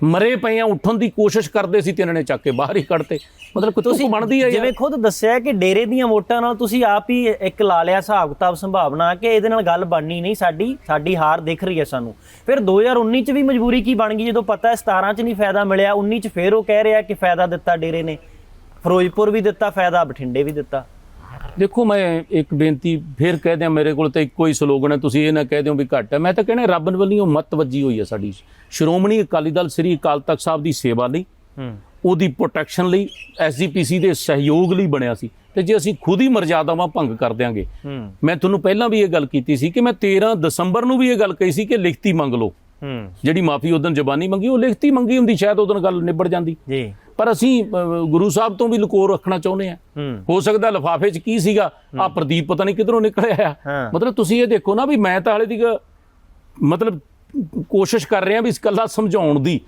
ਮਰੇ ਪਏ ਆ ਉੱਠਣ ਦੀ ਕੋਸ਼ਿਸ਼ ਕਰਦੇ ਸੀ ਤੇ ਇਹਨਾਂ ਨੇ ਚੱਕ ਕੇ ਬਾਹਰ ਹੀ ਕੱਢਤੇ। ਮਤਲਬ ਕਿਤੋਂ ਕੁ ਬਣਦੀ ਹੈ ਜਿਵੇਂ ਖੁਦ ਦੱਸਿਆ ਕਿ ਡੇਰੇ ਦੀਆਂ ਵੋਟਾਂ ਨਾਲ ਤੁਸੀਂ ਆਪ ਹੀ ਇੱਕ ਲਾ ਲਿਆ ਹਿਸਾਬ ਕਿਤਾਬ ਸੰਭਾਵਨਾ ਕਿ ਇਹਦੇ ਨਾਲ ਗੱਲ ਬਣਨੀ ਨਹੀਂ ਸਾਡੀ ਸਾਡੀ ਹਾਰ ਦਿਖ ਰਹੀ ਹੈ ਸਾਨੂੰ। ਫਿਰ 2019 ਚ ਵੀ ਮਜਬੂਰੀ ਕੀ ਬਣ ਗਈ ਜਦੋਂ ਪਤਾ ਹੈ 17 ਚ ਨਹੀਂ ਫਾਇਦਾ ਮਿਲਿਆ 19 ਚ ਫੇਰ ਉਹ ਕਹਿ ਰਿਹਾ ਕਿ ਫਾਇਦਾ ਦਿੱਤਾ ਡੇਰੇ ਨੇ। ਫਿਰੋਜ਼ਪੁਰ ਵੀ ਦਿੱਤਾ ਫਾਇਦਾ ਬਠਿੰਡੇ ਵੀ ਦਿੱਤਾ। ਦੇਖੋ ਮੈਂ ਇੱਕ ਬੇਨਤੀ ਫੇਰ ਕਹਿ ਦਿਆਂ ਮੇਰੇ ਕੋਲ ਤਾਂ ਇੱਕੋ ਹੀ ਸਲੋਗਨ ਹੈ ਤੁਸੀਂ ਇਹ ਨਾ ਕਹਿ ਦਿਓ ਵੀ ਘੱਟ ਹੈ। ਮੈਂ ਤਾਂ ਕਹਿੰਦਾ ਰੱਬ ਵੱਲੋਂ ਮੱਤ ਵੱਜੀ ਹੋਈ ਹੈ ਸਾਡੀ। ਸ਼੍ਰੋਮਣੀ ਅਕਾਲੀ ਦਲ ਸ੍ਰੀ ਅਕਾਲ ਤਖਤ ਸਾਹਿਬ ਦੀ ਸੇਵਾ ਲਈ ਉਹਦੀ ਪ੍ਰੋਟੈਕਸ਼ਨ ਲਈ ਐਸਜੀਪੀਸੀ ਦੇ ਸਹਿਯੋਗ ਲਈ ਬਣਿਆ ਸੀ। ਤੇ ਜੇ ਅਸੀਂ ਖੁਦ ਹੀ ਮਰਜ਼ਾਦਾਵਾਂ ਭੰਗ ਕਰ ਦਿਆਂਗੇ ਮੈਂ ਤੁਹਾਨੂੰ ਪਹਿਲਾਂ ਵੀ ਇਹ ਗੱਲ ਕੀਤੀ ਸੀ ਕਿ ਮੈਂ 13 ਦਸੰਬਰ ਨੂੰ ਵੀ ਇਹ ਗੱਲ ਕਹੀ ਸੀ ਕਿ ਲਿਖਤੀ ਮੰਗ ਲਓ। ਜਿਹੜੀ ਮਾਫੀ ਉਦੋਂ ਜ਼ਬਾਨੀ ਮੰਗੀ ਉਹ ਲਿਖਤੀ ਮੰਗੀ ਹੁੰਦੀ ਸ਼ਾਇਦ ਉਦੋਂ ਗੱਲ ਨਿਬੜ ਜਾਂਦੀ। ਜੀ। ਪਰ ਅਸੀਂ ਗੁਰੂ ਸਾਹਿਬ ਤੋਂ ਵੀ ਲੁਕੋਰ ਰੱਖਣਾ ਚਾਹੁੰਦੇ ਆ ਹੂੰ। ਸਕਦਾ ਲਫਾਫੇ 'ਚ ਕੀ ਸੀਗਾ? ਆ ਪ੍ਰਦੀਪ ਪਤਾ ਨਹੀਂ ਕਿਧਰੋਂ ਨਿਕਲਿਆ। ਮਤਲਬ ਤੁਸੀਂ ਇਹ ਦੇਖੋ ਨਾ ਵੀ ਮੈਂ ਤਾਂ ਹਾਲੇ ਦੀ ਮਤਲਬ ਕੋਸ਼ਿਸ਼ ਕਰ ਰਿਹਾ ਵੀ ਇਸ ਕੱਲਾ ਸਮਝਾਉਣ ਦੀ।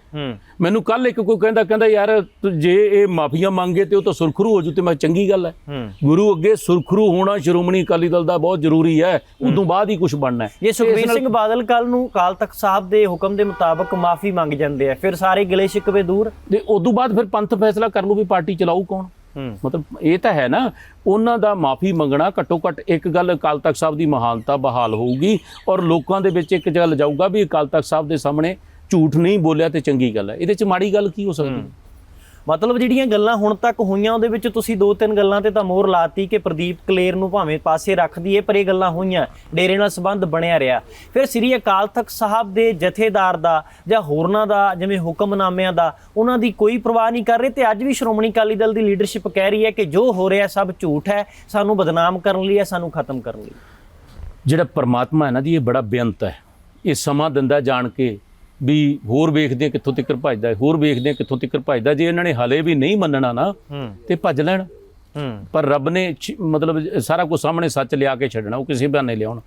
ਮੈਨੂੰ ਕੱਲ ਇੱਕ ਕੋਈ ਕਹਿੰਦਾ ਕਹਿੰਦਾ ਯਾਰ ਤੂੰ ਜੇ ਇਹ ਮਾਫੀਆਂ ਮੰਗੇ ਤੇ ਉਹ ਤਾਂ ਸੁਰਖਰੂ ਹੋ ਜੂ ਤੇ ਮੈਂ ਚੰਗੀ ਗੱਲ ਹੈ। ਗੁਰੂ ਅੱਗੇ ਸੁਰਖਰੂ ਹੋਣਾ ਸ਼੍ਰੋਮਣੀ ਅਕਾਲੀ ਦਲ ਦਾ ਬਹੁਤ ਜ਼ਰੂਰੀ ਹੈ। ਉਦੋਂ ਬਾਅਦ ਹੀ ਕੁਝ ਬਣਨਾ ਹੈ। ਜੇ ਸੁਖਬੀਰ ਸਿੰਘ ਬਾਦਲ ਕੱਲ ਨੂੰ ਕਾਲ ਤਖਤ ਸਾਹਿਬ ਦੇ ਹੁਕਮ ਦੇ ਮੁਤਾਬਕ ਮਾਫੀ ਮੰਗ ਜਾਂਦੇ ਆ ਫਿਰ ਸਾਰੇ ਗਿਲੇ ਸ਼ਿਕਵੇ ਦੂਰ? ਤੇ ਉਦੋਂ ਬਾਅਦ ਫਿਰ ਪੰਥ ਫੈਸਲਾ ਕਰ ਲੂ ਵੀ ਪਾਰਟੀ ਚਲਾਊ ਕੌਣ? ਮਤਲਬ ਇਹ ਤਾਂ ਹੈ ਨਾ ਉਹਨਾਂ ਦਾ ਮਾਫੀ ਮੰਗਣਾ ਘੱਟੋ ਘੱਟ ਇੱਕ ਗੱਲ ਅਕਾਲ ਤਖਤ ਸਾਹਿਬ ਦੀ ਮਹਾਨਤਾ ਬਹਾਲ ਹੋਊਗੀ ਔਰ ਲੋਕਾਂ ਦੇ ਵਿੱਚ ਇੱਕ ਗੱਲ ਜਾਊਗਾ ਵੀ ਅਕਾਲ ਤਖਤ ਸਾਹਿਬ ਦੇ ਸਾਹਮਣੇ ਝੂਠ ਨਹੀਂ ਬੋਲਿਆ ਤੇ ਚੰਗੀ ਗੱਲ ਹੈ। ਇਹਦੇ ਚ ਮਾੜੀ ਗੱਲ ਕੀ ਹੋ ਸਕਦੀ? ਹੈ। ਮਤਲਬ ਜਿਹੜੀਆਂ ਗੱਲਾਂ ਹੁਣ ਤੱਕ ਹੋਈਆਂ ਉਹਦੇ ਵਿੱਚ ਤੁਸੀਂ ਦੋ ਤਿੰਨ ਗੱਲਾਂ ਤੇ ਤਾਂ ਮੋਹਰ ਲਾਤੀ ਕਿ ਪ੍ਰਦੀਪ ਕਲੇਰ ਨੂੰ ਭਾਵੇਂ ਪਾਸੇ ਰੱਖ ਦਈਏ, ਪਰ ਇਹ ਗੱਲਾਂ ਹੋਈਆਂ, ਡੇਰੇ ਨਾਲ ਸੰਬੰਧ ਬਣਿਆ ਰਿਹਾ। ਫਿਰ ਸ੍ਰੀ ਅਕਾਲ ਤਖਤ ਸਾਹਿਬ ਦੇ ਜਥੇਦਾਰ ਦਾ ਜਾਂ ਹੋਰਨਾਂ ਦਾ, ਜਿਵੇਂ ਹੁਕਮਨਾਮਿਆਂ ਦਾ, ਉਹਨਾਂ ਦੀ ਕੋਈ ਪਰਵਾਹ ਨਹੀਂ ਕਰ ਰਹੇ ਤੇ ਅੱਜ ਵੀ ਸ਼੍ਰੋਮਣੀ ਅਕਾਲੀ ਦਲ ਦੀ ਲੀਡਰਸ਼ਿਪ ਕਹਿ ਰਹੀ ਹੈ ਕਿ ਜੋ ਹੋ ਰਿਹਾ ਸਭ ਝੂਠ ਹੈ, ਸਾਨੂੰ ਬਦਨਾਮ ਕਰਨ ਲਈ ਹੈ, ਸਾਨੂੰ ਖਤਮ ਕਰਨ ਲਈ। ਜਿਹੜਾ ਪਰਮਾਤਮਾ ਹੈ ਨਾ ਜੀ, ਇਹ ਬੜਾ ਬੇਅੰਤ ਹੈ। ਇਹ ਸਮਾਂ ਦਿੰਦਾ ਜਾਣ ਕੇ ਵੀ ਹੋਰ ਵੇਖਦੇ ਕਿੱਥੋਂ ਤੱਕ ਭੱਜਦਾ ਹੈ ਹੋਰ ਵੇਖਦੇ ਕਿੱਥੋਂ ਤੱਕ ਭੱਜਦਾ ਜੇ ਇਹਨਾਂ ਨੇ ਹਲੇ ਵੀ ਨਹੀਂ ਮੰਨਣਾ ਨਾ ਤੇ ਭੱਜ ਲੈਣ। ਪਰ ਰੱਬ ਨੇ ਮਤਲਬ ਸਾਰਾ ਕੁਝ ਸਾਹਮਣੇ ਸੱਚ ਲਿਆ ਕੇ ਛੱਡਣਾ ਉਹ ਕਿਸੇ ਬਹਾਨੇ ਲਿਆਉਣ।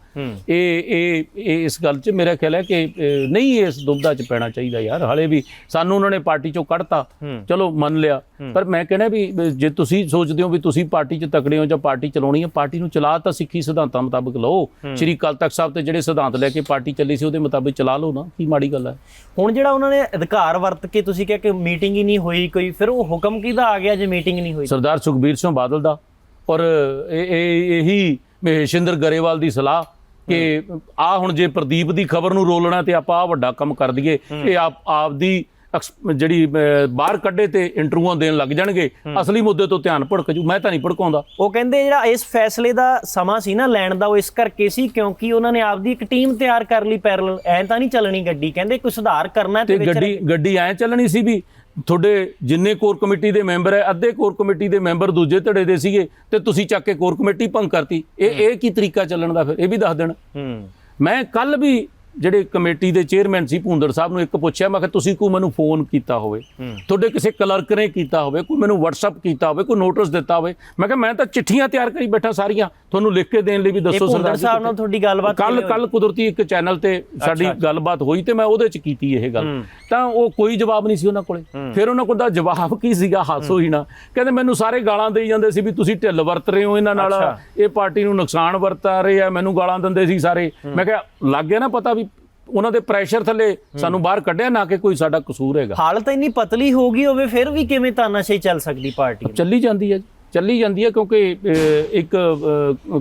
ਇਹ ਇਹ ਇਹ ਇਸ ਗੱਲ 'ਚ ਮੇਰਾ ਖਿਆਲ ਹੈ ਕਿ ਨਹੀਂ ਇਸ ਦੁਬਦਾ 'ਚ ਪੈਣਾ ਚਾਹੀਦਾ ਯਾਰ ਹਲੇ ਵੀ ਸਾਨੂੰ ਉਹਨਾਂ ਨੇ ਪਾਰਟੀ 'ਚੋਂ ਕੱਢਤਾ। ਚਲੋ ਮੰਨ ਲਿਆ। ਪਰ ਮੈਂ ਕਹਿੰਦਾ ਵੀ ਜੇ ਤੁਸੀਂ ਸੋਚਦੇ ਹੋ ਵੀ ਤੁਸੀਂ ਪਾਰਟੀ 'ਚ ਤਕੜੇ ਹੋ ਜਾਂ ਪਾਰਟੀ ਚਲਾਉਣੀ ਹੈ ਪਾਰਟੀ ਨੂੰ ਚਲਾ ਤਾਂ ਸਿੱਖੀ ਸਿਧਾਂਤਾਂ ਮੁਤਾਬਕ ਲਓ। ਸ਼੍ਰੀ ਅਕਾਲ ਤਖਤ ਸਾਹਿਬ ਤੇ ਜਿਹੜੇ ਸਿਧਾਂਤ ਲੈ ਕੇ ਪਾਰਟੀ ਚੱਲੀ ਸੀ ਉਹਦੇ ਮੁਤਾਬਕ ਚਲਾ ਲਓ ਨਾ ਕੀ ਮਾੜੀ ਗੱਲ ਹੈ। ਹੁਣ ਜਿਹੜਾ ਉਹਨਾਂ ਨੇ ਅਧਿਕਾਰ ਵਰਤ ਕੇ ਤੁਸੀਂ ਕਿਹਾ ਕਿ ਮੀਟਿੰਗ ਹੀ ਨਹੀਂ ਹੋਈ ਕੋਈ ਫਿਰ ਉਹ ਹੁਕਮ ਕਿਹਦਾ ਆ ਗਿਆ ਜੇ ਮੀਟਿੰਗ ਨਹੀਂ ਹੋਈ? ਸਰਦਾਰ ਸੁਖਬੀਰ ਸਿੰਘ ਬਾਦਲ ਦਾ। ਔਰ ਇਹ ਇਹ ਮਹੇਸ਼ਿੰਦਰ ਗਰੇਵਾਲ ਦੀ ਸਲਾਹ ਕਿ ਆ ਹੁਣ ਜੇ ਪ੍ਰਦੀਪ ਦੀ ਖਬਰ ਨੂੰ ਰੋਲਣਾ ਤੇ ਆਪਾਂ ਆ ਵੱਡਾ ਕੰਮ ਕਰ ਦਈਏ ਇਹ ਆਪ ਆਪਦੀ ਐਕਸ- ਜਿਹੜੀ ਬਾਹਰ ਕੱਢੇ ਤੇ ਇੰਟਰਵਿਊਆਂ ਦੇਣ ਲੱਗ ਜਾਣਗੇ। ਅਸਲੀ ਮੁੱਦੇ ਤੋਂ ਧਿਆਨ ਭੜਕ ਜੂ ਮੈਂ ਤਾਂ ਨਹੀਂ ਭੜਕਾਉਂਦਾ। ਉਹ ਕਹਿੰਦੇ ਜਿਹੜਾ ਇਸ ਫੈਸਲੇ ਦਾ ਸਮਾਂ ਸੀ ਨਾ ਲੈਣ ਦਾ ਉਹ ਇਸ ਕਰਕੇ ਸੀ ਕਿਉਂਕਿ ਉਹਨਾਂ ਨੇ ਆਪਦੀ ਇੱਕ ਟੀਮ ਤਿਆਰ ਕਰ ਲਈ ਪੈਰਲਲ ਐਂ ਤਾਂ ਨਹੀਂ ਚੱਲਣੀ ਗੱਡੀ ਕਹਿੰਦੇ ਕੋਈ ਸੁਧਾਰ ਕਰਨਾ ਤੇ ਗੱਡੀ ਗੱਡੀ ਐ ਚੱਲਣੀ ਸੀ ਵੀ ਤੁਹਾਡੇ ਜਿੰਨੇ ਕੋਰ ਕਮੇਟੀ ਦੇ ਮੈਂਬਰ ਹੈ ਅੱਧੇ ਕੋਰ ਕਮੇਟੀ ਦੇ ਮੈਂਬਰ ਦੂਜੇ ਧੜੇ ਦੇ ਸੀਗੇ ਤੇ ਤੁਸੀਂ ਚੱਕ ਕੇ ਕੋਰ ਕਮੇਟੀ ਭੰਗ ਕਰਤੀ। ਇਹ ਇਹ ਕੀ ਤਰੀਕਾ ਚੱਲਣ ਦਾ ਫਿਰ? ਇਹ ਵੀ ਦੱਸ ਦੇਣ। ਮੈਂ ਕੱਲ ਵੀ ਜਿਹੜੇ ਕਮੇਟੀ ਦੇ ਚੇਅਰਮੈਨ ਸੀ ਭੂੰਦੜ ਸਾਹਿਬ ਨੂੰ ਇੱਕ ਪੁੱਛਿਆ ਮੈਂ ਕਿ ਤੁਸੀਂ ਕੋਈ ਮੈਨੂੰ ਫੋਨ ਕੀਤਾ ਹੋਵੇ? ਤੁਹਾਡੇ ਕਿਸੇ ਕਲਰਕ ਨੇ ਕੀਤਾ ਹੋਵੇ? ਕੋਈ ਮੈਨੂੰ WhatsApp ਕੀਤਾ ਹੋਵੇ? ਕੋਈ ਨੋਟਿਸ ਦਿੱਤਾ ਹੋਵੇ? ਮੈਂ ਕਿਹਾ ਮੈਂ ਤਾਂ ਚਿੱਠੀਆਂ ਤਿਆਰ ਕਰੀ ਬੈਠਾ ਸਾਰੀਆਂ। ਤੁਹਾਨੂੰ ਲਿਖ ਕੇ ਦੇਣ ਲਈ ਵੀ ਦੱਸੋ ਸਰਦਾਰ ਸਾਹਿਬ ਨਾਲ ਤੁਹਾਡੀ ਗੱਲਬਾਤ ਕੱਲ ਕੱਲ ਕੁਦਰਤੀ ਇੱਕ ਚੈਨਲ ਤੇ ਸਾਡੀ ਗੱਲਬਾਤ ਹੋਈ ਤੇ ਮੈਂ ਉਹਦੇ ਚ ਕੀਤੀ ਇਹ ਗੱਲ। ਤਾਂ ਉਹ ਕੋਈ ਜਵਾਬ ਨਹੀਂ ਸੀ ਉਹਨਾਂ ਕੋਲੇ। ਫਿਰ ਉਹਨਾਂ ਕੋਲ ਦਾ ਜਵਾਬ ਕੀ ਸੀਗਾ? ਹਾਸੋ ਹੀ। ਨਾ। ਕਹਿੰਦੇ ਮੈਨੂੰ ਸਾਰੇ ਗਾਲਾਂ ਦੇਈ ਜਾਂਦੇ ਸੀ ਵੀ ਤੁਸੀਂ ਢਿੱਲ ਵਰਤ ਰਹੇ ਹੋ ਇਹਨਾਂ ਨਾਲ। ਇਹ ਪਾਰਟੀ ਨੂੰ ਨੁਕਸਾਨ ਵਰਤਾ ਰਹੇ ਆ ਮੈਨੂੰ ਗਾਲਾਂ ਦਿੰਦੇ ਸੀ ਸਾਰੇ। ਮੈਂ ਕਿਹਾ ਲੱਗ ਗਿਆ ਨਾ ਪਤਾ ਵੀ ਉਹਨਾਂ ਦੇ ਪ੍ਰੈਸ਼ਰ ਥੱਲੇ ਸਾਨੂੰ ਬਾਹਰ ਕੱਢਿਆ ਨਾ ਕਿ ਕੋਈ ਸਾਡਾ ਕਸੂਰ ਹੈਗਾ। ਹਾਲਤ ਇੰਨੀ ਪਤਲੀ ਹੋ ਗਈ ਹੋਵੇ ਫਿਰ ਵੀ ਕਿਵੇਂ ਤਾਨਾਸ਼ਾਹੀ ਚੱਲ ਸਕਦੀ ਪਾਰਟੀ ਚੱਲੀ ਜਾਂਦੀ ਹੈ ਚੱਲੀ ਜਾਂਦੀ ਹੈ ਕਿਉਂਕਿ ਇੱਕ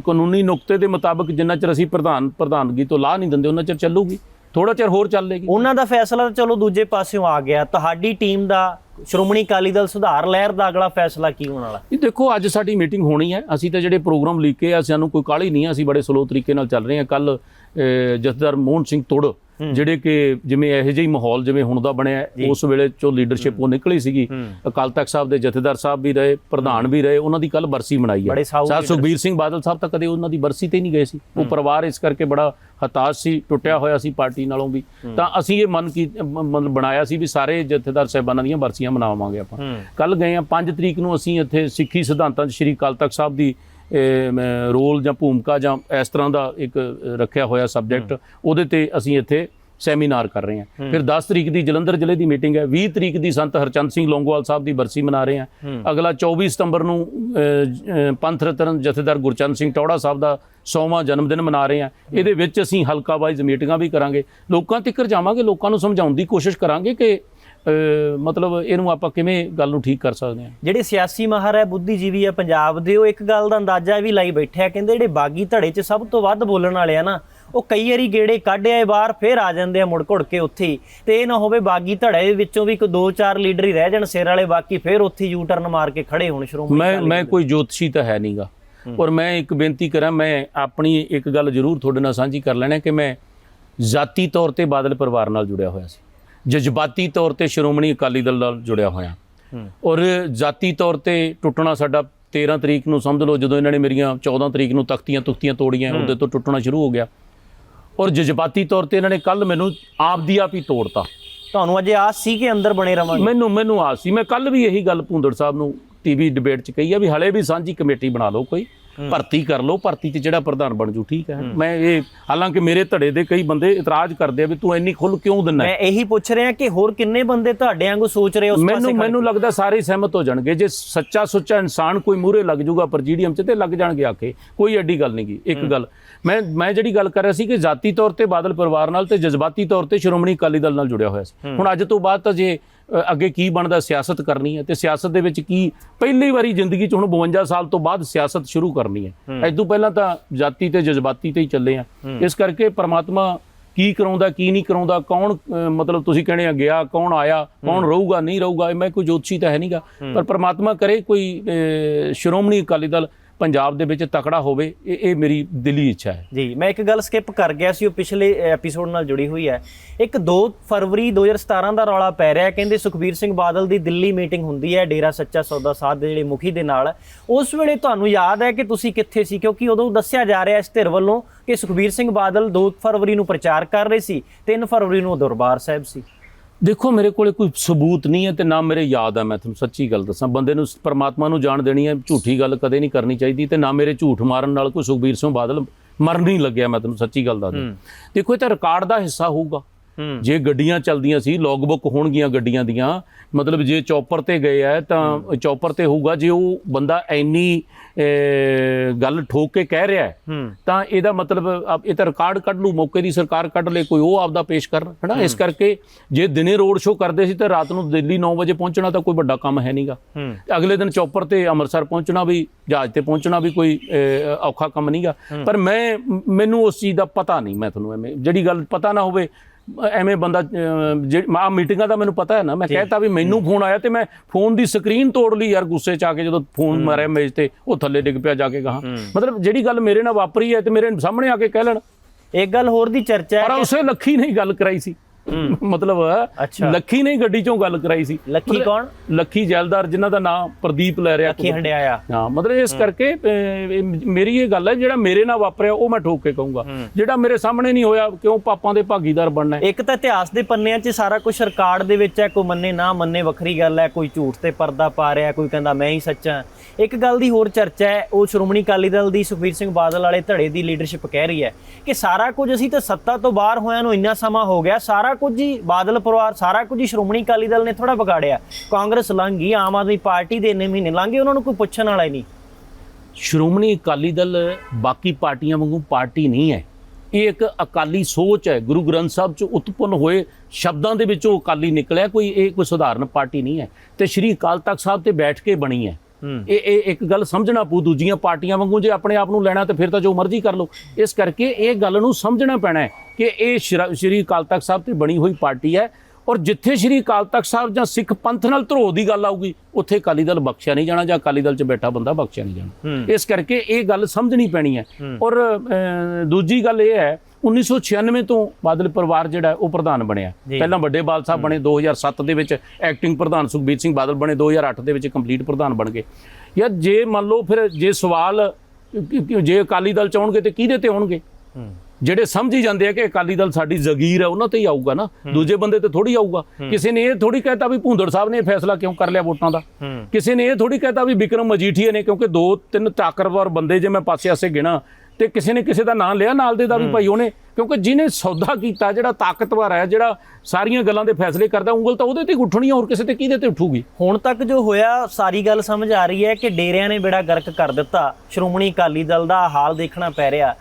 ਕਾਨੂੰਨੀ ਨੁਕਤੇ ਦੇ ਮੁਤਾਬਕ ਜਿੰਨਾ ਚਿਰ ਅਸੀਂ ਪ੍ਰਧਾਨ ਪ੍ਰਧਾਨਗੀ ਤੋਂ ਲਾਹ ਨਹੀਂ ਦਿੰਦੇ ਉਹਨਾਂ ਚਿਰ ਚੱਲੂਗੀ। ਥੋੜਾ ਚਿਰ ਹੋਰ ਚੱਲੇਗੀ ਉਹਨਾਂ ਦਾ ਫੈਸਲਾ ਤਾਂ ਚਲੋ ਦੂਜੇ ਪਾਸਿਓਂ ਆ ਗਿਆ। ਤੁਹਾਡੀ ਟੀਮ ਦਾ ਸ਼੍ਰੋਮਣੀ ਅਕਾਲੀ ਦਲ ਸੁਧਾਰ ਲਹਿਰ ਦਾ ਅਗਲਾ ਫੈਸਲਾ ਕੀ ਹੋਣ ਵਾਲਾ? ਇਹ ਦੇਖੋ, ਅੱਜ ਸਾਡੀ ਮੀਟਿੰਗ ਹੋਣੀ ਹੈ। ਅਸੀਂ ਤਾਂ ਜਿਹੜੇ ਪ੍ਰੋਗਰਾਮ ਲਿਖੇ ਆ ਸਾਨੂੰ ਕੋਈ ਕਾਹਲੀ ਨਹੀਂ ਹੈ ਅਸੀਂ ਬੜੇ ਸਲੋ ਤਰੀਕੇ ਨਾਲ ਚੱਲ ਰਹੇ ਹਾਂ। ਕੱਲ ਜਥੇਦਾਰ ਮੋਹਨ ਸਿੰਘ ਤੋੜ ਜਿਹੜੇ ਕਿ ਜਿਵੇਂ ਇਹੋ ਜਿਹੀ ਮਾਹੌਲ ਜਿਵੇਂ ਹੁਣ ਦਾ ਬਣਿਆ ਉਸ ਵੇਲੇ ਚੋਂ ਲੀਡਰਸ਼ਿਪ ਉਹ ਨਿਕਲੀ ਸੀਗੀ। ਅਕਾਲ ਤਖਤ ਸਾਹਿਬ ਦੇ ਜਥੇਦਾਰ ਸਾਹਿਬ ਵੀ ਰਹੇ ਪ੍ਰਧਾਨ ਵੀ ਰਹੇ ਉਹਨਾਂ ਦੀ ਕੱਲ ਬਰਸੀ ਮਨਾਈ ਹੈ। ਸਾਹਿਬ ਸੁਖਬੀਰ ਸਿੰਘ ਬਾਦਲ ਸਾਹਿਬ ਤਾਂ ਕਦੇ ਉਹਨਾਂ ਦੀ ਬਰਸੀ ਤੇ ਨਹੀਂ ਗਏ ਸੀ। ਉਹ ਪਰਿਵਾਰ ਇਸ ਕਰਕੇ ਬੜਾ ਹਤਾਸ਼ ਸੀ ਟੁੱਟਿਆ ਹੋਇਆ ਸੀ ਪਾਰਟੀ ਨਾਲੋਂ ਵੀ। ਤਾਂ ਅਸੀਂ ਇਹ ਮਨ ਕੀ ਮ- ਮਨ ਬਣਾਇਆ ਸੀ ਵੀ ਸਾਰੇ ਜਥੇਦਾਰ ਸਾਹਿਬਾਨਾਂ ਦੀਆਂ ਬਰਸੀਆਂ ਮਨਾਵਾਂਗੇ ਆਪਾਂ। ਕੱਲ ਗਏ ਆ 5 ਤਰੀਕ ਨੂੰ ਅਸੀਂ ਇੱਥੇ ਸਿੱਖੀ ਸਿਧਾਂਤਾਂ 'ਚ ਸ਼੍ਰੀ ਅਕਾਲ ਤਖਤ ਸਾਹਿਬ ਦੀ ਰੋਲ ਜਾਂ ਭੂਮਿਕਾ ਜਾਂ ਇਸ ਤਰ੍ਹਾਂ ਦਾ ਇੱਕ ਰੱਖਿਆ ਹੋਇਆ ਸਬਜੈਕਟ ਉਹਦੇ ਤੇ ਅਸੀਂ ਇੱਥੇ ਸੈਮੀਨਾਰ ਕਰ ਰਹੇ ਹਾਂ। ਫਿਰ 10 ਤਰੀਕ ਦੀ ਜਲੰਧਰ ਜ਼ਿਲ੍ਹੇ ਦੀ ਮੀਟਿੰਗ ਹੈ 20 ਤਰੀਕ ਦੀ ਸੰਤ ਹਰਚੰਦ ਸਿੰਘ ਲੌਂਗੋਵਾਲ ਸਾਹਿਬ ਦੀ ਬਰਸੀ ਮਨਾ ਰਹੇ ਹਾਂ। ਅਗਲਾ 24 ਸਤੰਬਰ ਨੂੰ ਪੰਥ ਰਤਨ ਜਥੇਦਾਰ ਗੁਰਚੰਦ ਸਿੰਘ ਟੌੜਾ ਸਾਹਿਬ ਦਾ 100ਵਾਂ ਜਨਮ ਦਿਨ ਮਨਾ ਰਹੇ ਹਾਂ। ਇਹਦੇ ਵਿੱਚ ਅਸੀਂ ਹਲਕਾ ਵਾਈਜ਼ ਮੀਟਿੰਗਾਂ ਵੀ ਕਰਾਂਗੇ। ਲੋਕਾਂ ਤੱਕ ਜਾਵਾਂਗੇ ਲੋਕਾਂ ਨੂੰ ਸਮਝਾਉਣ ਦੀ ਕੋਸ਼ਿਸ਼ ਕਰਾਂਗੇ ਕਿ ਮਤਲਬ ਇਹਨੂੰ ਆਪਾਂ ਕਿਵੇਂ ਗੱਲ ਨੂੰ ਠੀਕ ਕਰ ਸਕਦੇ ਹਾਂ? ਜਿਹੜੇ ਸਿਆਸੀ ਮਾਹਰ ਹੈ ਬੁੱਧੀਜੀਵੀ ਹੈ ਪੰਜਾਬ ਦੇ ਉਹ ਇੱਕ ਗੱਲ ਦਾ ਅੰਦਾਜ਼ਾ ਵੀ ਲਾਈ ਬੈਠੇ ਆ ਕਹਿੰਦੇ ਜਿਹੜੇ ਬਾਗੀ ਧੜੇ 'ਚ ਸਭ ਤੋਂ ਵੱਧ ਬੋਲਣ ਵਾਲੇ ਆ ਨਾ ਉਹ ਕਈ ਵਾਰੀ ਗੇੜੇ ਕੱਢ ਆਏ ਬਾਹਰ ਫੇਰ ਆ ਜਾਂਦੇ ਆ ਮੁੜ ਘੁੜ ਕੇ ਉੱਥੇ ਤੇ ਇਹ ਨਾ ਹੋਵੇ ਬਾਗੀ ਧੜੇ ਵਿੱਚੋਂ ਵੀ ਕੋਈ ਦੋ ਚਾਰ ਲੀਡਰ ਹੀ ਰਹਿ ਜਾਣ ਸਿਰ ਵਾਲੇ ਬਾਕੀ ਫੇਰ ਉੱਥੇ ਯੂ ਟਰਨ ਮਾਰ ਕੇ ਖੜੇ ਹੋਣ ਸ਼ੁਰੂ ਮੈਂ ਮੈਂ ਕੋਈ ਜੋਤਸ਼ੀ ਤਾਂ ਹੈ ਨਹੀਂਗਾ। ਔਰ ਮੈਂ ਇੱਕ ਬੇਨਤੀ ਕਰਾਂ ਮੈਂ ਆਪਣੀ ਇੱਕ ਗੱਲ ਜ਼ਰੂਰ ਤੁਹਾਡੇ ਨਾਲ ਸਾਂਝੀ ਕਰ ਲੈਣਾ ਕਿ ਮੈਂ ਜ਼ਾਤੀ ਤੌਰ ਤੇ ਬਾਦਲ ਪਰਿਵਾਰ ਨਾਲ ਜੁੜਿਆ ਹੋਇਆ ਸੀ। ਜਜ਼ਬਾਤੀ ਤੌਰ ਤੇ ਸ਼੍ਰੋਮਣੀ ਅਕਾਲੀ ਦਲ ਨਾਲ ਜੁੜਿਆ ਹੋਇਆ। ਔਰ ਜ਼ਾਤੀ ਤੌਰ ਤੇ ਟੁੱਟਣਾ ਸਾਡਾ 13 ਤਰੀਕ ਨੂੰ ਸਮਝ ਲਓ ਜਦੋਂ ਇਹਨਾਂ ਨੇ ਮੇਰੀਆਂ 14 ਤਰੀਕ ਨੂੰ ਤਖਤੀਆਂ ਤੁਖਤੀਆਂ ਤੋੜੀਆਂ ਉਹਦੇ ਤੋਂ ਟੁੱਟਣਾ ਸ਼ੁਰੂ ਹੋ ਗਿਆ। ਔਰ ਜਜ਼ਬਾਤੀ ਤੌਰ ਤੇ ਇਹਨਾਂ ਨੇ ਕੱਲ ਮੈਨੂੰ ਆਪ ਦੀ ਆਪ ਹੀ ਤੋੜਤਾ। ਤੁਹਾਨੂੰ ਅਜੇ ਆਸ ਸੀ ਕਿ ਅੰਦਰ ਬਣੇ ਰਵਾਂਗੇ? ਮੈਨੂੰ ਮੈਨੂੰ ਆਸ ਸੀ। ਮੈਂ ਕੱਲ ਵੀ ਇਹੀ ਗੱਲ ਭੁੰਦੜ ਸਾਹਿਬ ਨੂੰ ਟੀਵੀ ਡਿਬੇਟ 'ਚ ਕਹੀ ਆ ਵੀ ਹਲੇ ਵੀ ਸਾਂਝੀ ਕਮੇਟੀ ਬਣਾ ਲਓ ਕੋਈ। ਭਰਤੀ ਕਰ ਲਓ ਭਰਤੀ 'ਚ ਜਿਹੜਾ ਪ੍ਰਧਾਨ ਬਣ ਜੂ ਠੀਕ ਹੈ? ਮੈਂ ਇਹ ਹਾਲਾਂਕਿ ਮੇਰੇ ਧੜੇ ਦੇ ਕਈ ਬੰਦੇ ਇਤਰਾਜ਼ ਕਰਦੇ ਆ ਵੀ ਤੂੰ ਇੰਨੀ ਖੁੱਲ ਕਿਉਂ ਹੈ? ਮੈਂ ਇਹੀ ਪੁੱਛ ਰਿਹਾ ਕਿ ਹੋਰ ਕਿੰਨੇ ਬੰਦੇ ਤੁਹਾਡੇ ਵਾਂਗੂ ਸੋਚ ਰਹੇ ਉਸ ਪਾਸੇ ਮੈਨੂੰ ਮੈਨੂੰ ਲੱਗਦਾ ਸਾਰੇ ਸਹਿਮਤ ਹੋ ਜਾਣਗੇ। ਜੇ ਸੱਚਾ ਸੁੱਚਾ ਇਨਸਾਨ ਕੋਈ ਮੂਹਰੇ ਲੱਗ ਜੂਗਾ ਪਰਜੀਡੀਅਮ 'ਚ ਤੇ ਲੱਗ ਜਾਣਗੇ ਆਕੇ ਕੋਈ ਐਡੀ ਗੱਲ ਨਹੀਂ ਗੀ। ਇੱਕ ਗੱਲ ਮੈਂ ਮੈਂ ਜਿਹੜੀ ਗੱਲ ਕਰ ਰਿਹਾ ਸੀ ਕਿ ਜ਼ਾਤੀ ਤੌਰ ਤੇ ਬਾਦਲ ਪਰਿਵਾਰ ਨਾਲ ਤੇ ਜਜ਼ਬਾਤੀ ਤੌਰ ਤੇ ਸ਼੍ਰੋਮਣੀ ਅਕਾਲੀ ਦਲ ਨਾਲ ਜੁੜਿਆ ਹੋਇਆ ਸੀ। ਹੁਣ ਅੱਜ ਤੋਂ ਬਾਅਦ ਤਾਂ ਜੇ ਅੱਗੇ ਕੀ ਬਣਦਾ ਸਿਆਸਤ ਕਰਨੀ ਹੈ ਤੇ ਸਿਆਸਤ ਦੇ ਵਿੱਚ ਕੀ ਪਹਿਲੀ ਵਾਰੀ ਜ਼ਿੰਦਗੀ 'ਚ ਹੁਣ 52 ਸਾਲ ਤੋਂ ਬਾਅਦ ਸਿਆਸਤ ਸ਼ੁਰੂ ਕਰਨੀ ਹੈ। ਤੋਂ ਪਹਿਲਾਂ ਤਾਂ ਜਾਤੀ ਤੇ ਜਜ਼ਬਾਤੀ ਤੇ ਹੀ ਚੱਲੇ ਆ। ਇਸ ਕਰਕੇ ਪ੍ਰਮਾਤਮਾ ਕੀ ਕਰਾਉਂਦਾ ਕੀ ਨਹੀਂ ਕਰਾਉਂਦਾ ਕੌਣ ਮਤਲਬ ਤੁਸੀਂ ਕਹਿੰਦੇ ਆ ਗਿਆ ਕੌਣ ਆਇਆ ਕੌਣ ਰਹੂਗਾ ਨਹੀਂ ਰਹੂਗਾ ਮੈਂ ਕੋਈ ਜੋਤਸ਼ੀ ਤਾਂ ਹੈ ਨਹੀਂਗਾ ਪਰ ਪ੍ਰਮਾਤਮਾ ਕਰੇ ਕੋਈ ਸ਼੍ਰੋਮਣੀ ਅਕਾਲੀ ਦਲ ਪੰਜਾਬ ਦੇ ਵਿੱਚ ਤਕੜਾ ਹੋਵੇ, ਇਹ ਇਹ ਮੇਰੀ ਦਿਲੀ ਇੱਛਾ ਹੈ। ਜੀ, ਮੈਂ ਇੱਕ ਗੱਲ ਸਕਿਪ ਕਰ ਗਿਆ ਸੀ, ਉਹ ਪਿਛਲੇ ਐਪੀਸੋਡ ਨਾਲ ਜੁੜੀ ਹੋਈ ਹੈ। ਇੱਕ 2 ਫਰਵਰੀ 2017 ਦਾ ਰੌਲਾ ਪੈ ਰਿਹਾ, ਕਹਿੰਦੇ ਸੁਖਬੀਰ ਸਿੰਘ ਬਾਦਲ ਦੀ ਦਿੱਲੀ ਮੀਟਿੰਗ ਹੁੰਦੀ ਹੈ, ਡੇਰਾ ਸੱਚਾ ਸੌਦਾ ਸਾਧ ਦੇ ਜਿਹੜੇ ਮੁਖੀ ਦੇ ਨਾਲ। ਉਸ ਵੇਲੇ ਤੁਹਾਨੂੰ ਯਾਦ ਹੈ ਕਿ ਤੁਸੀਂ ਕਿੱਥੇ ਸੀ? ਕਿਉਂਕਿ ਉਦੋਂ ਦੱਸਿਆ ਜਾ ਰਿਹਾ ਇਸ ਧਿਰ ਵੱਲੋਂ ਕਿ ਸੁਖਬੀਰ ਸਿੰਘ ਬਾਦਲ 2 ਫਰਵਰੀ ਨੂੰ ਪ੍ਰਚਾਰ ਕਰ ਰਹੇ ਸੀ 3 ਫਰਵਰੀ ਨੂੰ ਦਰਬਾਰ ਸਾਹਿਬ ਸੀ। ਦੇਖੋ ਮੇਰੇ ਕੋਲੇ ਕੋਈ ਸਬੂਤ ਨਹੀਂ ਹੈ ਤੇ ਨਾ ਮੇਰੇ ਯਾਦ ਹੈ ਮੈਂ ਤੁਹਾਨੂੰ ਸੱਚੀ ਗੱਲ ਦੱਸਾਂ। ਬੰਦੇ ਨੂੰ ਪਰਮਾਤਮਾ ਨੂੰ ਜਾਣ ਦੇਣੀ ਹੈ ਝੂਠੀ ਗੱਲ ਕਦੇ ਨਹੀਂ ਕਰਨੀ ਚਾਹੀਦੀ ਤੇ ਨਾ ਮੇਰੇ ਝੂਠ ਮਾਰਨ ਨਾਲ ਕੋਈ ਸੁਖਬੀਰ ਸਿੰਘ ਬਾਦਲ ਮਰਨ ਨਹੀਂ ਲੱਗਿਆ ਮੈਂ ਤੁਹਾਨੂੰ ਸੱਚੀ ਗੱਲ ਦੱਸਦਾ ਦੇਖੋ ਇਹ ਤਾਂ ਰਿਕਾਰਡ ਦਾ ਹਿੱਸਾ ਹੋਊਗਾ। ਜੇ ਗੱਡੀਆਂ ਚੱਲਦੀਆਂ ਸੀ ਲੌਗਬੁੱਕ ਹੋਣਗੀਆਂ ਗੱਡੀਆਂ ਦੀਆਂ ਮਤਲਬ ਜੇ ਚੌਪਰ ਤੇ ਗਏ ਆ ਤਾਂ ਚੌਪਰ ਤੇ ਹੋਊਗਾ ਜੇ ਉਹ ਬੰਦਾ ਐਨੀ ਗੱਲ ਠੋਕ ਕੇ ਕਹਿ ਰਿਹਾ ਤਾਂ ਇਹਦਾ ਮਤਲਬ ਇਹ ਤਾਂ ਰਿਕਾਰਡ ਕੱਢ ਲੂ ਮੌਕੇ ਦੀ ਸਰਕਾਰ ਕੱਢ ਲੇ ਕੋਈ ਉਹ ਆਪਦਾ ਪੇਸ਼ ਕਰਨ ਹੈਨਾ? ਇਸ ਕਰਕੇ ਜੇ ਦਿਨੇ ਰੋਡ ਸ਼ੋਅ ਕਰਦੇ ਸੀ ਤਾਂ ਰਾਤ ਨੂੰ ਦਿੱਲੀ 9 ਵਜੇ ਪਹੁੰਚਣਾ ਤਾਂ ਕੋਈ ਵੱਡਾ ਕੰਮ ਹੈ ਨਹੀਂਗਾ ਅਗਲੇ ਦਿਨ ਚੌਪਰ ਤੇ ਅੰਮ੍ਰਿਤਸਰ ਪਹੁੰਚਣਾ ਵੀ ਜਹਾਜ਼ ਤੇ ਪਹੁੰਚਣਾ ਵੀ ਕੋਈ ਔਖਾ ਕੰਮ ਨਹੀਂਗਾ ਪਰ ਮੈਂ ਮੈਨੂੰ ਉਸ ਚੀਜ਼ ਦਾ ਪਤਾ ਨਹੀਂ ਮੈਂ ਤੁਹਾਨੂੰ ਐਵੇਂ ਜਿਹੜੀ ਗੱਲ ਪਤਾ ਨਾ ਹੋਵੇ ਐਵੇਂ ਬੰਦਾ ਆ ਮੀਟਿੰਗਾਂ ਦਾ ਮੈਨੂੰ ਪਤਾ ਹੈ ਨਾ ਮੈਂ ਕਹਿਤਾ ਵੀ ਮੈਨੂੰ ਫੋਨ ਆਇਆ ਤੇ ਮੈਂ ਫੋਨ ਦੀ ਸਕਰੀਨ ਤੋੜ ਲਈ ਯਾਰ ਗੁੱਸੇ ਚ ਆ ਕੇ ਜਦੋਂ ਫੋਨ ਮਾਰਿਆ ਮੇਜ ਤੇ ਉਹ ਥੱਲੇ ਡਿੱਗ ਪਿਆ ਜਾ ਕੇ ਕਹਾ ਮਤਲਬ ਜਿਹੜੀ ਗੱਲ ਮੇਰੇ ਨਾਲ ਵਾਪਰੀ ਹੈ ਤੇ ਮੇਰੇ ਸਾਹਮਣੇ ਆ ਕੇ ਕਹਿ ਲੈਣ। ਇੱਕ ਗੱਲ ਹੋਰ ਦੀ ਚਰਚਾ ਹੈ ਪਰ ਉਸੇ ਲੱਖੀ ਨੇ ਹੀ ਗੱਲ ਕਰਾਈ ਸੀ। ਮਤਲਬ। ਲੱਖੀ ਨੇ ਗੱਡੀ ਚੋਂ ਗੱਲ ਕਰਾਈ ਸੀ। ਲੱਖੀ ਕੌਣ? ਲੱਖੀ ਜੈਲਦਾਰ ਜਿਨ੍ਹਾਂ ਦਾ ਨਾਮ ਪ੍ਰਦੀਪ ਲੈ ਰਿਹਾ ਲੱਖੀ ਹੰਡਿਆਇਆ। ਹਾਂ ਮਤਲਬ ਇਸ ਕਰਕੇ ਮੇਰੀ ਇਹ ਗੱਲ ਹੈ ਜਿਹੜਾ ਮੇਰੇ ਨਾਲ ਵਾਪਰਿਆ ਉਹ ਮੈਂ ਠੋਕ ਕੇ ਕਹੂੰਗਾ। ਜਿਹੜਾ ਮੇਰੇ ਸਾਹਮਣੇ ਨਹੀਂ ਹੋਇਆ ਕਿਉਂ ਪਾਪਾਂ ਦੇ ਭਾਗੀਦਾਰ ਬਣਨਾ ਇੱਕ ਤਾਂ ਇਤਿਹਾਸ ਦੇ ਪੰਨਿਆਂ 'ਚ ਸਾਰਾ ਕੁਝ ਰਿਕਾਰਡ ਦੇ ਵਿੱਚ ਹੈ ਕੋਈ ਮੰਨੇ ਨਾ ਮੰਨੇ ਵੱਖਰੀ ਗੱਲ ਹੈ ਕੋਈ ਝੂਠ ਤੇ ਪਰਦਾ ਪਾ ਰਿਹਾ ਕੋਈ ਕਹਿੰਦਾ ਮੈਂ ਹੀ ਸੱਚਾ ਇੱਕ ਗੱਲ ਦੀ ਹੋਰ ਚਰਚਾ ਹੈ ਉਹ ਸ਼੍ਰੋਮਣੀ ਅਕਾਲੀ ਦਲ ਦੀ ਸੁਖਬੀਰ ਸਿੰਘ ਬਾਦਲ ਵਾਲੇ ਧੜੇ ਦੀ ਲੀਡਰਸ਼ਿਪ ਕਹਿ ਰਹੀ ਹੈ ਕਿ ਸਾਰਾ ਕੁਝ ਅਸੀਂ ਤਾਂ ਸੱਤਾ ਤੋਂ ਬਾਹਰ ਹੋਇਆਂ ਨੂੰ ਇੰਨਾ ਸਮਾਂ ਹੋ ਗਿਆ ਸਾਰਾ ਕੁਝ ਹੀ ਬਾਦਲ ਪਰਿਵਾਰ, ਸਾਰਾ ਕੁਝ ਹੀ ਸ਼੍ਰੋਮਣੀ ਅਕਾਲੀ ਦਲ ਨੇ ਥੋੜਾ ਵਿਗਾੜਿਆ। ਕਾਂਗਰਸ ਲੰਘ ਗਈ, ਆਮ ਆਦਮੀ ਪਾਰਟੀ ਦੇ ਇੰਨੇ ਮਹੀਨੇ ਲੰਘ ਗਏ, ਉਹਨਾਂ ਨੂੰ ਕੋਈ ਪੁੱਛਣ ਵਾਲਾ ਹੀ ਨਹੀਂ। ਸ਼੍ਰੋਮਣੀ ਅਕਾਲੀ ਦਲ ਬਾਕੀ ਪਾਰਟੀਆਂ ਵਾਂਗੂ ਪਾਰਟੀ ਨਹੀਂ ਹੈ। ਇਹ ਇੱਕ ਅਕਾਲੀ ਸੋਚ ਹੈ। ਗੁਰੂ ਗ੍ਰੰਥ ਸਾਹਿਬ ਚ ਉਤਪੰਨ ਹੋਏ ਸ਼ਬਦਾਂ ਦੇ ਵਿੱਚੋਂ ਅਕਾਲੀ ਨਿਕਲਿਆ, ਕੋਈ ਇਹ ਕੋਈ ਸਧਾਰਨ ਪਾਰਟੀ ਨਹੀਂ ਹੈ। ਤੇ ਸ਼੍ਰੀ ਅਕਾਲ ਤਖਤ ਸਾਹਿਬ ਤੇ ਬੈਠ ਕੇ ਬਣੀ ਹੈ। ਇਹ ਇਹ ਇੱਕ ਗੱਲ ਸਮਝਣਾ ਪਊ ਦੂਜੀਆਂ ਪਾਰਟੀਆਂ ਵਾਂਗੂ, ਜੇ ਆਪਣੇ ਆਪ ਨੂੰ ਲੈਣਾ ਤੇ ਫਿਰ ਤਾਂ ਜੋ ਮਰਜ਼ੀ ਕਰ ਲਓ। ਇਸ ਕਰਕੇ ਇਹ ਗੱਲ ਨੂੰ ਸਮਝਣਾ ਪੈਣਾ ਹੈ ਕਿ ਇਹ ਸ਼੍ਰ- ਸ਼੍ਰੀ ਅਕਾਲ ਤਖਤ ਸਾਹਿਬ ਤੇ ਬਣੀ ਹੋਈ ਪਾਰਟੀ ਹੈ। ਔਰ ਜਿੱਥੇ ਸ਼੍ਰੀ ਅਕਾਲ ਤਖਤ ਸਾਹਿਬ ਜਾਂ ਸਿੱਖ ਪੰਥ ਨਾਲ ਧਰੋ ਦੀ ਗੱਲ ਆਊਗੀ ਉੱਥੇ ਅਕਾਲੀ ਦਲ ਬਖਸ਼ਿਆ ਨਹੀਂ ਜਾਣਾ ਜਾਂ ਅਕਾਲੀ ਦਲ 'ਚ ਬੈਠਾ ਬੰਦਾ ਬਖਸ਼ਿਆ ਨਹੀਂ ਜਾਣਾ। ਇਸ ਕਰਕੇ ਇਹ ਗੱਲ ਸਮਝਣੀ ਪੈਣੀ ਹੈ। ਔਰ ਦੂਜੀ ਗੱਲ ਇਹ ਹੈ 1996 ਤੋਂ ਬਾਦਲ ਪਰਿਵਾਰ ਜਿਹੜਾ ਉਹ ਪ੍ਰਧਾਨ ਬਣਿਆ। ਪਹਿਲਾਂ ਵੱਡੇ ਬਾਲ ਸਾਹਿਬ ਬਣੇ 2007 ਦੇ ਵਿੱਚ ਐਕਟਿੰਗ ਪ੍ਰਧਾਨ ਸੁਖਬੀਰ ਸਿੰਘ ਬਾਦਲ ਬਣੇ 2008 ਦੇ ਵਿੱਚ ਕੰਪਲੀਟ ਪ੍ਰਧਾਨ ਬਣ ਗਏ। ਯਾਰ ਜੇ ਮੰਨ ਲਓ ਫਿਰ ਜੇ ਸਵਾਲ ਜੇ ਅਕਾਲੀ ਦਲ ਚ ਆਉਣਗੇ ਤੇ ਕਿਹਦੇ ਤੇ ਆਉਣਗੇ? ਜਿਹੜੇ ਸਮਝੀ ਜਾਂਦੇ ਆ ਕਿ ਅਕਾਲੀ ਦਲ ਸਾਡੀ ਜ਼ਗੀਰ ਹੈ ਉਹਨਾਂ ਤੇ ਹੀ ਆਊਗਾ ਨਾ। ਦੂਜੇ ਬੰਦੇ ਤੇ ਥੋੜੀ ਆਊਗਾ। ਕਿਸੇ ਨੇ ਇਹ ਥੋੜੀ ਕਹਿਤਾ ਵੀ ਭੂੰਦੜ ਸਾਹਿਬ ਨੇ ਇਹ ਫੈਸਲਾ ਕਿਉਂ ਕਰ ਲਿਆ ਵੋਟਾਂ ਦਾ? ਕਿਸੇ ਨੇ ਇਹ ਥੋੜੀ ਕਹਿਤਾ ਵੀ ਵਿਕਰਮ ਮਜੀਠੀਆ ਨੇ ਕਿਉਂਕਿ ਦੋ ਤਿੰਨ ਤਾਕਤਵਰ ਬੰਦੇ ਜੇ ਮੈਂ ਪਾਸੇ ਆਸੇ ਗਿਣਾ ਤੇ ਕਿਸੇ ਨੇ ਕਿਸੇ ਦਾ ਨਾਮ ਲਿਆ ਨਾਲ ਦੇ ਦਾ ਵੀ ਭਾਈ ਉਹਨੇ ਕਿਉਂਕਿ ਜਿਹਨੇ ਸੌਦਾ ਕੀਤਾ ਜਿਹੜਾ ਤਾਕਤਵਰ ਹੈ ਜਿਹੜਾ ਸਾਰੀਆਂ ਗੱਲਾਂ ਦੇ ਫੈਸਲੇ ਕਰਦਾ ਉਂਗਲ ਤਾਂ ਉਹਦੇ ਤੇ ਹੀ ਉੱਠਣੀ ਹੋਰ ਕਿਸੇ ਤੇ ਕਿਹਦੇ ਤੇ ਉੱਠੂਗੀ? ਹੁਣ ਤੱਕ ਜੋ ਹੋਇਆ ਸਾਰੀ ਗੱਲ ਸਮਝ ਆ ਰਹੀ ਹੈ ਕਿ ਡੇਰਿਆਂ ਨੇ ਬੇੜਾ ਗਰਕ ਕਰ ਦਿੱਤਾ। ਸ਼੍ਰੋਮਣੀ ਅਕਾਲੀ ਦਲ ਦਾ ਹਾਲ ਦੇਖਣਾ ਪੈ ਰਿਹਾ।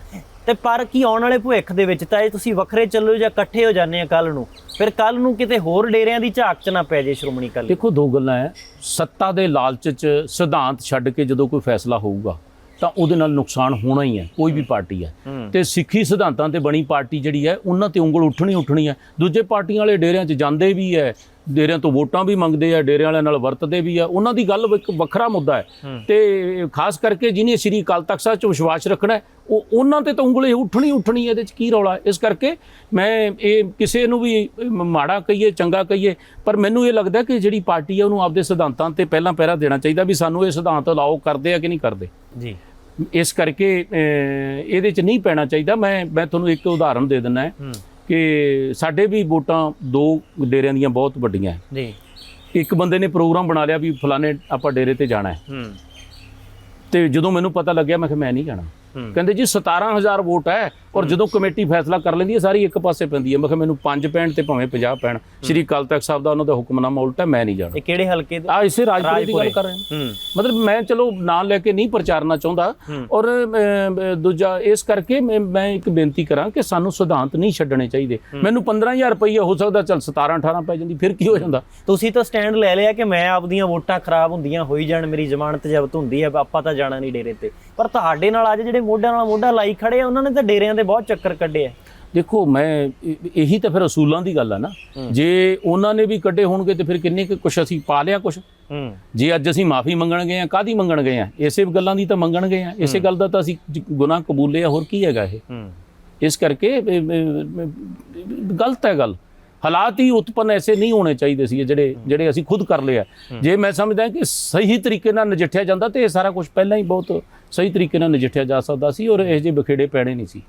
ਤੇ ਪਰ ਕੀ ਆਉਣ ਵਾਲੇ ਭਵਿੱਖ ਦੇ ਵਿੱਚ? ਤਾਂ ਇਹ ਤੁਸੀਂ ਵੱਖਰੇ ਚੱਲੋ ਜਾਂ ਇਕੱਠੇ ਹੋ ਜਾਂਦੇ ਆ ਕੱਲ ਨੂੰ। ਫਿਰ ਕੱਲ ਨੂੰ ਕਿਤੇ ਹੋਰ ਡੇਰਿਆਂ ਦੀ ਝਾਕ ਚ ਨਾ ਪੈ ਜੇ ਸ਼੍ਰੋਮਣੀ ਅਕਾਲੀ ਦੇਖੋ ਦੋ ਗੱਲਾਂ ਹੈ ਸੱਤਾ ਦੇ ਲਾਲਚ 'ਚ ਸਿਧਾਂਤ ਛੱਡ ਕੇ ਜਦੋਂ ਕੋਈ ਫੈਸਲਾ ਹੋਊਗਾ ਤਾਂ ਉਹਦੇ ਨਾਲ ਨੁਕਸਾਨ ਹੋਣਾ ਹੀ ਹੈ ਕੋਈ ਵੀ ਪਾਰਟੀ ਹੈ। ਤੇ ਸਿੱਖੀ ਸਿਧਾਂਤਾਂ ਤੇ ਬਣੀ ਪਾਰਟੀ ਜਿਹੜੀ ਹੈ ਉਹਨਾਂ ਤੇ ਉਂਗਲ ਉੱਠਣੀ ਉੱਠਣੀ ਹੈ ਦੂਜੇ ਪਾਰਟੀਆਂ ਵਾਲੇ ਡੇਰਿਆਂ 'ਚ ਜਾਂਦੇ ਵੀ ਹੈ ਡੇਰਿਆਂ ਤੋਂ ਵੋਟਾਂ ਵੀ ਮੰਗਦੇ ਆ ਡੇਰਿਆਂ ਵਾਲਿਆਂ ਨਾਲ ਵਰਤਦੇ ਵੀ ਆ। ਉਹਨਾਂ ਦੀ ਗੱਲ ਇੱਕ ਵੱਖਰਾ ਮੁੱਦਾ ਹੈ। ਤੇ ਖਾਸ ਕਰਕੇ ਜਿਹਨੇ ਸ੍ਰੀ ਅਕਾਲ ਤਖਤ ਸਾਹਿਬ 'ਚ ਵਿਸ਼ਵਾਸ ਰੱਖਣਾ ਉਹ ਉਹਨਾਂ ਤੇ ਤਾਂ ਉਂਗਲੇ ਉੱਠਣੀ ਉੱਠਣੀ ਇਹਦੇ 'ਚ ਕੀ ਰੌਲਾ? ਇਸ ਕਰਕੇ ਮੈਂ ਇਹ ਕਿਸੇ ਨੂੰ ਵੀ ਮਾੜਾ ਕਹੀਏ ਚੰਗਾ ਕਹੀਏ ਪਰ ਮੈਨੂੰ ਇਹ ਲੱਗਦਾ ਕਿ ਜਿਹੜੀ ਪਾਰਟੀ ਹੈ ਉਹਨੂੰ ਆਪਦੇ ਸਿਧਾਂਤਾਂ ਤੇ ਪਹਿਲਾਂ ਪਹਿਰਾ ਦੇਣਾ ਚਾਹੀਦਾ ਵੀ ਸਾਨੂੰ ਇਹ ਸਿਧਾਂਤ ਲਾਓ ਕਰਦੇ ਆ ਕਿ ਨਹੀਂ ਕਰਦੇ। ਜੀ। ਇਸ ਕਰਕੇ ਇਹਦੇ 'ਚ ਨਹੀਂ ਪੈਣਾ ਚਾਹੀਦਾ। ਮੈਂ ਮੈਂ ਤੁਹਾਨੂੰ ਇੱਕ ਉਦਾਹਰਨ ਦੇ ਦਿੰਦਾ ਹੈ। ਕਿ ਸਾਡੇ ਵੀ ਵੋਟਾਂ ਦੋ ਡੇਰਿਆਂ ਦੀਆਂ ਬਹੁਤ ਵੱਡੀਆਂ ਜੀ। ਇੱਕ ਬੰਦੇ ਨੇ ਪ੍ਰੋਗਰਾਮ ਬਣਾ ਲਿਆ ਵੀ ਫਲਾਣੇ ਆਪਾਂ ਡੇਰੇ ਤੇ ਜਾਣਾ ਹੈ। ਹੂੰ। ਤੇ ਜਦੋਂ ਮੈਨੂੰ ਪਤਾ ਲੱਗਿਆ ਮੈਂ ਕਿਹਾ ਮੈਂ ਨਹੀਂ ਜਾਣਾ। ਕਹਿੰਦੇ ਜੀ 17000 ਵੋਟ ਹੈ ਔਰ ਜਦੋਂ ਕਮੇਟੀ ਫੈਸਲਾ ਕਰ ਲੈਂਦੀ ਹੈ ਸਾਰੀ ਇੱਕ ਪਾਸੇ ਪੈਂਦੀ ਹੈ। ਮੈਂ ਕਿਹਾ ਮੈਨੂੰ 5 ਪੈਣ ਤੇ ਭਾਵੇਂ 50 ਪੈਣ। ਸ਼੍ਰੀ ਅਕਾਲ ਤਖਤ ਸਾਹਿਬ ਦਾ ਉਹਨਾਂ ਦਾ ਹੁਕਮਨਾਮਾ ਉਲਟਾ ਮੈਂ ਨਹੀਂ ਜਾਣਾ। ਇਹ ਕਿਹੜੇ ਹਲਕੇ ਦੇ ਆ ਇਸੇ ਰਾਜਪੁਰੇ ਦੀ ਗੱਲ ਕਰ ਰਹੇ ਹਾਂ। ਮਤਲਬ ਮੈਂ ਚਲੋ ਨਾਂ ਲੈ ਕੇ ਨਹੀਂ ਪ੍ਰਚਾਰਨਾ ਚਾਹੁੰਦਾ ਔਰ ਦੂਜਾ ਇਸ ਕਰਕੇ ਮੈਂ ਮੈਂ ਇੱਕ ਬੇਨਤੀ ਕਰਾਂ ਕਿ ਸਾਨੂੰ ਸਿਧਾਂਤ ਨਹੀਂ ਛੱਡਣੇ ਚਾਹੀਦੇ। ਮੈਨੂੰ 15000 ਰੁਪਏ ਹੋ ਸਕਦਾ ਚਲ 17 18 ਪੈ ਜਾਂਦੀ ਫਿਰ ਕੀ ਹੋ ਜਾਂਦਾ? ਤੁਸੀਂ ਤਾਂ ਸਟੈਂਡ ਲੈ ਲਿਆ ਕਿ ਮੈਂ ਆਪਦੀਆਂ ਵੋਟਾਂ ਖਰਾਬ ਹੁੰਦੀਆਂ ਹੋਈ ਜਾਣ ਮੇਰੀ ਜ਼ਮਾਨਤ ਜ਼ਬਤ ਹੁੰਦੀ ਹੈ ਆਪਾਂ ਤਾਂ ਜਾਣਾ ਨਹੀਂ ਡੇਰੇ ਤੇ। ਪਰ ਤੁਹਾਡੇ ਨਾਲ ਅੱਜ ਜਿਹੜੇ ਮੋਢਿਆਂ ਨਾਲ ਮੋਢਾ ਲਾਈ ਖੜੇ ਆ ਉਹਨਾਂ ਨੇ ਤਾਂ ਡੇਰਿਆਂ ਦੇ ਬਹੁਤ ਚੱਕਰ ਕੱਢੇ ਆ। ਦੇਖੋ ਮੈਂ ਇਹ- ਤਾਂ ਫਿਰ ਅਸੂਲਾਂ ਦੀ ਗੱਲ ਆ ਨਾ। ਜੇ ਉਹਨਾਂ ਨੇ ਵੀ ਕੱਢੇ ਹੋਣਗੇ ਤੇ ਫਿਰ ਕਿੰਨੇ ਕੁ ਕੁਛ ਅਸੀਂ ਪਾ ਲਿਆ ਕੁਛ? ਜੇ ਅੱਜ ਅਸੀਂ ਮਾਫੀ ਮੰਗਣ ਗਏ ਆ ਕਾਦੀ ਮੰਗਣ ਗਏ ਆ? ਇਸੇ ਗੱਲਾਂ ਦੀ ਤਾਂ ਮੰਗਣ ਗਏ ਆ। ਇਸੇ ਗੱਲ ਦਾ ਤਾਂ ਅਸੀਂ ਗੁਨਾਹ ਕਬੂਲੇ ਆ ਹੋਰ ਕੀ ਹੈਗਾ ਇਹ? ਇਸ ਕਰਕੇ ਗਲਤ ਹੈ ਗੱਲ। ਹਾਲਾਤ ਹੀ ਉਤਪਨ ਐਸੇ ਨਹੀਂ ਹੋਣੇ ਚਾਹੀਦੇ ਸੀ ਜਿਹੜੇ ਜਿਹੜੇ ਅਸੀਂ ਖੁਦ ਕਰ ਲਿਆ। ਜੇ ਮੈਂ ਸਮਝਦਾ ਕਿ ਸਹੀ ਤਰੀਕੇ ਨਾਲ ਨਜਿੱਠਿਆ ਜਾਂਦਾ ਤੇ ਇਹ ਸਾਰਾ ਕੁਝ ਪਹਿਲਾਂ ਹੀ ਬਹੁਤ ਸਹੀ ਤਰੀਕੇ ਨਾਲ ਨਜਿੱਠਿਆ ਜਾ ਸਕਦਾ ਸੀ ਔਰ ਇਹ ਜਿਹੇ ਬਖੇੜੇ ਪੈਣੇ ਨਹੀਂ ਸੀ।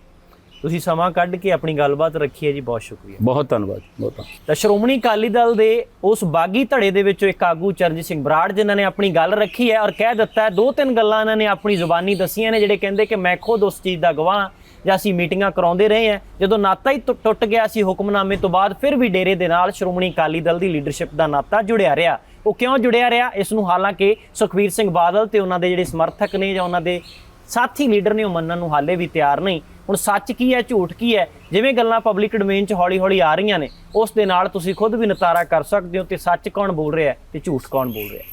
ਤੁਸੀਂ ਸਮਾਂ ਕੱਢ ਕੇ ਆਪਣੀ ਗੱਲਬਾਤ ਰੱਖੀ ਹੈ ਜੀ ਬਹੁਤ ਸ਼ੁਕਰੀਆ। ਬਹੁਤ ਧੰਨਵਾਦ ਬਹੁਤ ਤਾਂ ਸ਼੍ਰੋਮਣੀ ਅਕਾਲੀ ਦਲ ਦੇ ਉਸ ਬਾਗੀ ਧੜੇ ਦੇ ਵਿੱਚੋਂ ਇੱਕ ਆਗੂ ਚਰਨਜੀਤ ਸਿੰਘ ਬਰਾੜ ਜਿਨ੍ਹਾਂ ਨੇ ਆਪਣੀ ਗੱਲ ਰੱਖੀ ਹੈ ਔਰ ਕਹਿ ਦਿੱਤਾ ਹੈ ਦੋ ਤਿੰਨ ਗੱਲਾਂ ਇਹਨਾਂ ਨੇ ਆਪਣੀ ਜ਼ੁਬਾਨੀ ਦੱਸੀਆਂ ਨੇ ਜਿਹੜੇ ਕਹਿੰਦੇ ਕਿ ਮੈਂ ਖੁਦ ਉਸ ਚੀਜ਼ ਦਾ ਗਵਾਹ ਜਾਂ ਅਸੀਂ ਮੀਟਿੰਗਾਂ ਕਰਾਉਂਦੇ ਰਹੇ ਹਾਂ, ਜਦੋਂ ਨਾਤਾ ਹੀ ਟੁ- ਟੁੱਟ ਗਿਆ ਸੀ ਹੁਕਮਨਾਮੇ ਤੋਂ ਬਾਅਦ, ਫਿਰ ਵੀ ਡੇਰੇ ਦੇ ਨਾਲ ਸ਼੍ਰੋਮਣੀ ਅਕਾਲੀ ਦਲ ਦੀ ਲੀਡਰਸ਼ਿਪ ਦਾ ਨਾਤਾ ਜੁੜਿਆ ਰਿਹਾ। ਉਹ ਕਿਉਂ ਜੁੜਿਆ ਰਿਹਾ? ਇਸ ਨੂੰ ਹਾਲਾਂਕਿ ਸੁਖਵੀਰ ਸਿੰਘ ਬਾਦਲ ਤੇ ਉਹਨਾਂ ਦੇ ਜਿਹੜੇ ਸਮਰਥਕ ਨੇ ਜਾਂ ਉਹਨਾਂ ਦੇ ਸਾਥੀ ਲੀਡਰ ਨੇ, ਉਹ ਮੰਨਣ ਨੂੰ ਹਾਲੇ ਵੀ ਤਿਆਰ ਨਹੀਂ। ਹੁਣ ਸੱਚ ਕੀ ਹੈ, ਝੂਠ ਕੀ ਹੈ? ਜਿਵੇਂ ਗੱਲਾਂ ਪਬਲਿਕ ਡੋਮੇਨ 'ਚ ਹੌਲੀ-ਹੌਲੀ ਆ ਰਹੀਆਂ ਨੇ, ਉਸ ਦੇ ਨਾਲ ਤੁਸੀਂ ਖੁਦ ਵੀ ਨਤਾਰਾ ਕਰ ਸਕਦੇ ਹੋ ਤੇ ਸੱਚ ਕੌਣ ਬੋਲ ਰਿਹਾ ਹੈ ਤੇ ਝੂਠ ਕੌਣ ਬੋਲ ਰਿਹਾ ਹੈ?